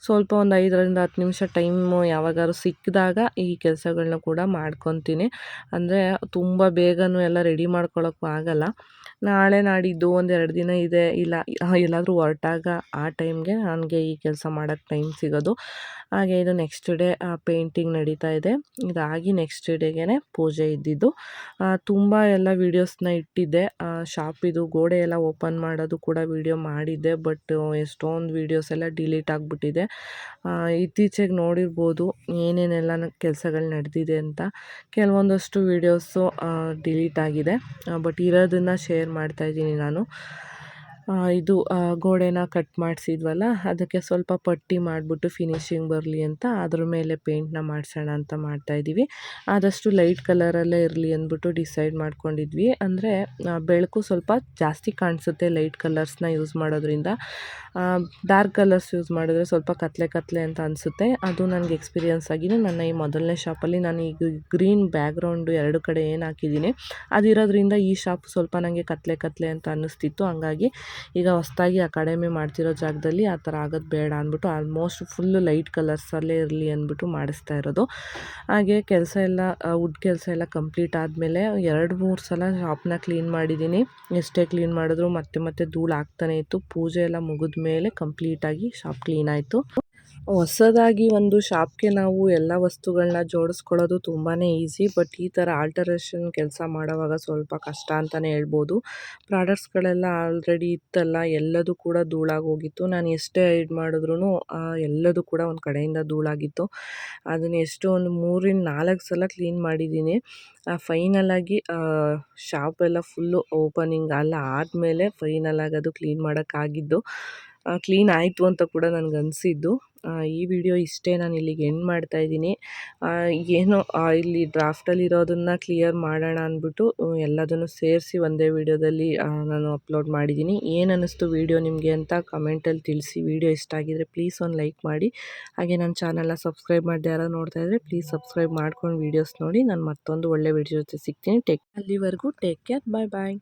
A: ಸ್ವಲ್ಪ ಒಂದು ಐದರಿಂದ ಹತ್ತು ನಿಮಿಷ ಟೈಮು ಯಾವಾಗಾದ್ರು ಸಿಕ್ಕಿದಾಗ ಈ ಕೆಲಸಗಳನ್ನ ಕೂಡ ಮಾಡ್ಕೊತೀನಿ. ಅಂದರೆ ತುಂಬ ಬೇಗನೂ ಎಲ್ಲ ರೆಡಿ ಮಾಡ್ಕೊಳ್ಳೋಕ್ಕೂ ಆಗಲ್ಲ. ನಾಳೆ ನಾಡಿದ್ದು ಒಂದು ಎರಡು ದಿನ ಇದೆ. ಇಲ್ಲ ಎಲ್ಲಾದರೂ ಹೊರಟಾಗ ಆ ಟೈಮ್ಗೆ ನನಗೆ ಈ ಕೆಲಸ ಮಾಡೋಕ್ಕೆ ಟೈಮ್ ಸಿಗೋದು. ಹಾಗೆ ಇದು ನೆಕ್ಸ್ಟ್ ಡೇ ಪೇಂಟಿಂಗ್ ನಡೀತಾ ಇದೆ. ಇದಾಗಿ ನೆಕ್ಸ್ಟ್ ಡೇಗೆ ಪೂಜೆ ಇದ್ದಿದ್ದು. ತುಂಬ ಎಲ್ಲ ವೀಡಿಯೋಸ್ನ ಇಟ್ಟಿದ್ದೆ. ಶಾಪಿದು ಗೋಡೆ ಎಲ್ಲ ಓಪನ್ ಮಾಡೋದು ಕೂಡ ವೀಡಿಯೋ ಮಾಡಿದ್ದೆ. ಬಟ್ ಎಷ್ಟೊಂದು ವೀಡಿಯೋಸ್ ಎಲ್ಲ ಡಿಲೀಟ್ ಆಗಿಬಿಟ್ಟಿದೆ. ಇತ್ತೀಚೆಗೆ ನೋಡಿರ್ಬೋದು ಏನೇನೆಲ್ಲ ಕೆಲಸಗಳು ನಡೆದಿದೆ ಅಂತ. ಕೆಲವೊಂದಷ್ಟು ವೀಡಿಯೋಸು ಡಿಲೀಟ್ ಆಗಿದೆ. ಬಟ್ ಇರೋದನ್ನು ಶೇರ್ ಮಾಡ್ತಾಯಿದ್ದೀನಿ ನಾನು. ಇದು ಗೋಡೆನ ಕಟ್ ಮಾಡಿಸಿದ್ವಲ್ಲ, ಅದಕ್ಕೆ ಸ್ವಲ್ಪ ಪಟ್ಟಿ ಮಾಡಿಬಿಟ್ಟು ಫಿನಿಶಿಂಗ್ ಬರಲಿ ಅಂತ ಅದ್ರ ಮೇಲೆ ಪೇಂಟ್ನ ಮಾಡಿಸೋಣ ಅಂತ ಮಾಡ್ತಾಯಿದ್ದೀವಿ ಆದಷ್ಟು ಲೈಟ್ ಕಲರಲ್ಲೇ ಇರಲಿ ಅಂದ್ಬಿಟ್ಟು ಡಿಸೈಡ್ ಮಾಡ್ಕೊಂಡಿದ್ವಿ. ಅಂದರೆ ಬೆಳಕು ಸ್ವಲ್ಪ ಜಾಸ್ತಿ ಕಾಣಿಸುತ್ತೆ ಲೈಟ್ ಕಲರ್ಸ್ನ ಯೂಸ್ ಮಾಡೋದ್ರಿಂದ. ಡಾರ್ಕ್ ಕಲರ್ಸ್ ಯೂಸ್ ಮಾಡಿದ್ರೆ ಸ್ವಲ್ಪ ಕತ್ಲೆ ಕತ್ಲೆ ಅಂತ ಅನಿಸುತ್ತೆ. ಅದು ನನಗೆ ಎಕ್ಸ್ಪೀರಿಯನ್ಸ್ ಆಗಿದೆ ನನ್ನ ಈ ಮೊದಲನೇ ಶಾಪಲ್ಲಿ ನಾನು ಈಗ ಗ್ರೀನ್ ಬ್ಯಾಕ್ಗ್ರೌಂಡು ಎರಡು ಕಡೆ ಏನು ಹಾಕಿದ್ದೀನಿ, ಅದಿರೋದ್ರಿಂದ ಈ ಶಾಪ್ ಸ್ವಲ್ಪ ನನಗೆ ಕತ್ಲೆ ಕತ್ಲೆ ಅಂತ ಅನ್ನಿಸ್ತಿತ್ತು. ಹಂಗಾಗಿ ಈಗ ಹೊಸ್ದಾಗಿ ಅಕಾಡೆಮಿ ಮಾಡ್ತಿರೋ ಜಾಗದಲ್ಲಿ ಆ ಥರ ಆಗೋದು ಬೇಡ ಅಂದ್ಬಿಟ್ಟು ಆಲ್ಮೋಸ್ಟ್ ಫುಲ್ಲು ಲೈಟ್ ಕಲರ್ಸಲ್ಲೇ ಇರಲಿ ಅಂದ್ಬಿಟ್ಟು ಮಾಡಿಸ್ತಾ ಇರೋದು. ಹಾಗೆ ಕೆಲಸ ಎಲ್ಲ ವುಡ್ ಕೆಲಸ ಎಲ್ಲ ಕಂಪ್ಲೀಟ್ ಆದಮೇಲೆ ಎರಡು ಮೂರು ಸಲ ಶಾಪ್ನ ಕ್ಲೀನ್ ಮಾಡಿದ್ದೀನಿ. ಎಷ್ಟೇ ಕ್ಲೀನ್ ಮಾಡಿದ್ರು ಮತ್ತೆ ಮತ್ತೆ ಧೂಳು ಆಗ್ತಾನೆ ಇತ್ತು. ಪೂಜೆ ಎಲ್ಲ ಮುಗಿದ ಮೇಲೆ ಕಂಪ್ಲೀಟಾಗಿ ಶಾಪ್ ಕ್ಲೀನ್ ಆಯಿತು. ಹೊಸದಾಗಿ ಒಂದು ಶಾಪ್ಗೆ ನಾವು ಎಲ್ಲ ವಸ್ತುಗಳನ್ನ ಜೋಡಿಸ್ಕೊಳ್ಳೋದು ತುಂಬಾ ಈಸಿ, ಬಟ್ ಈ ಥರ ಆಲ್ಟರೇಷನ್ ಕೆಲಸ ಮಾಡೋವಾಗ ಸ್ವಲ್ಪ ಕಷ್ಟ ಅಂತಲೇ ಹೇಳ್ಬೋದು. ಪ್ರಾಡಕ್ಟ್ಸ್ಗಳೆಲ್ಲ ಆಲ್ರೆಡಿ ಇತ್ತಲ್ಲ, ಎಲ್ಲದೂ ಕೂಡ ಧೂಳಾಗಿ ಹೋಗಿತ್ತು ನಾನು ಎಷ್ಟೇ ಇದು ಮಾಡಿದ್ರೂ ಎಲ್ಲದೂ ಕೂಡ ಒಂದು ಕಡೆಯಿಂದ ಧೂಳಾಗಿತ್ತು. ಅದನ್ನು ಎಷ್ಟು ಒಂದು ಮೂರಿಂದ ನಾಲ್ಕು ಸಲ ಕ್ಲೀನ್ ಮಾಡಿದ್ದೀನಿ. ಫೈನಲಾಗಿ ಶಾಪ್ ಎಲ್ಲ ಫುಲ್ಲು ಓಪನಿಂಗ್ ಎಲ್ಲ ಆದಮೇಲೆ ಫೈನಲಾಗಿ ಅದು ಕ್ಲೀನ್ ಮಾಡೋಕ್ಕಾಗಿದ್ದು. ಕ್ಲೀನ್ ಆಯಿತು ಅಂತ ಕೂಡ ನನಗೆ ಅನಿಸಿದ್ದು. ಈ ವಿಡಿಯೋ ಇಷ್ಟೇ ನಾನು ಇಲ್ಲಿಗೆ ಎಂಡ್ ಮಾಡ್ತಾ ಇದ್ದೀನಿ. ಏನೋ ಇಲ್ಲಿ ಡ್ರಾಫ್ಟಲ್ಲಿ ಇರೋದನ್ನು ಕ್ಲಿಯರ್ ಮಾಡೋಣ ಅಂದ್ಬಿಟ್ಟು ಎಲ್ಲದನ್ನು ಸೇರಿಸಿ ಒಂದೇ ವಿಡಿಯೋದಲ್ಲಿ ನಾನು ಅಪ್ಲೋಡ್ ಮಾಡಿದ್ದೀನಿ. ಏನು ಅನ್ನಿಸ್ತು ವಿಡಿಯೋ ನಿಮಗೆ ಅಂತ ಕಮೆಂಟಲ್ಲಿ ತಿಳಿಸಿ. ವಿಡಿಯೋ ಇಷ್ಟ ಆಗಿದರೆ ಪ್ಲೀಸ್ ಒಂದು ಲೈಕ್ ಮಾಡಿ. ಹಾಗೆ ನನ್ನ ಚಾನಲ್ನ ಸಬ್ಸ್ಕ್ರೈಬ್ ಮಾಡದೆ ಯಾರೋ ನೋಡ್ತಾ ಇದ್ದರೆ ಪ್ಲೀಸ್ ಸಬ್ಸ್ಕ್ರೈಬ್ ಮಾಡ್ಕೊಂಡು ವೀಡಿಯೋಸ್ ನೋಡಿ. ನಾನು ಮತ್ತೊಂದು ಒಳ್ಳೆ ವಿಡಿಯೋ ಜೊತೆ ಸಿಗ್ತೀನಿ. ಟೇಕ್ ಅಲ್ಲಿವರೆಗೂ ಟೇಕ್ ಕೇರ್ ಬಾಯ್ ಬಾಯ್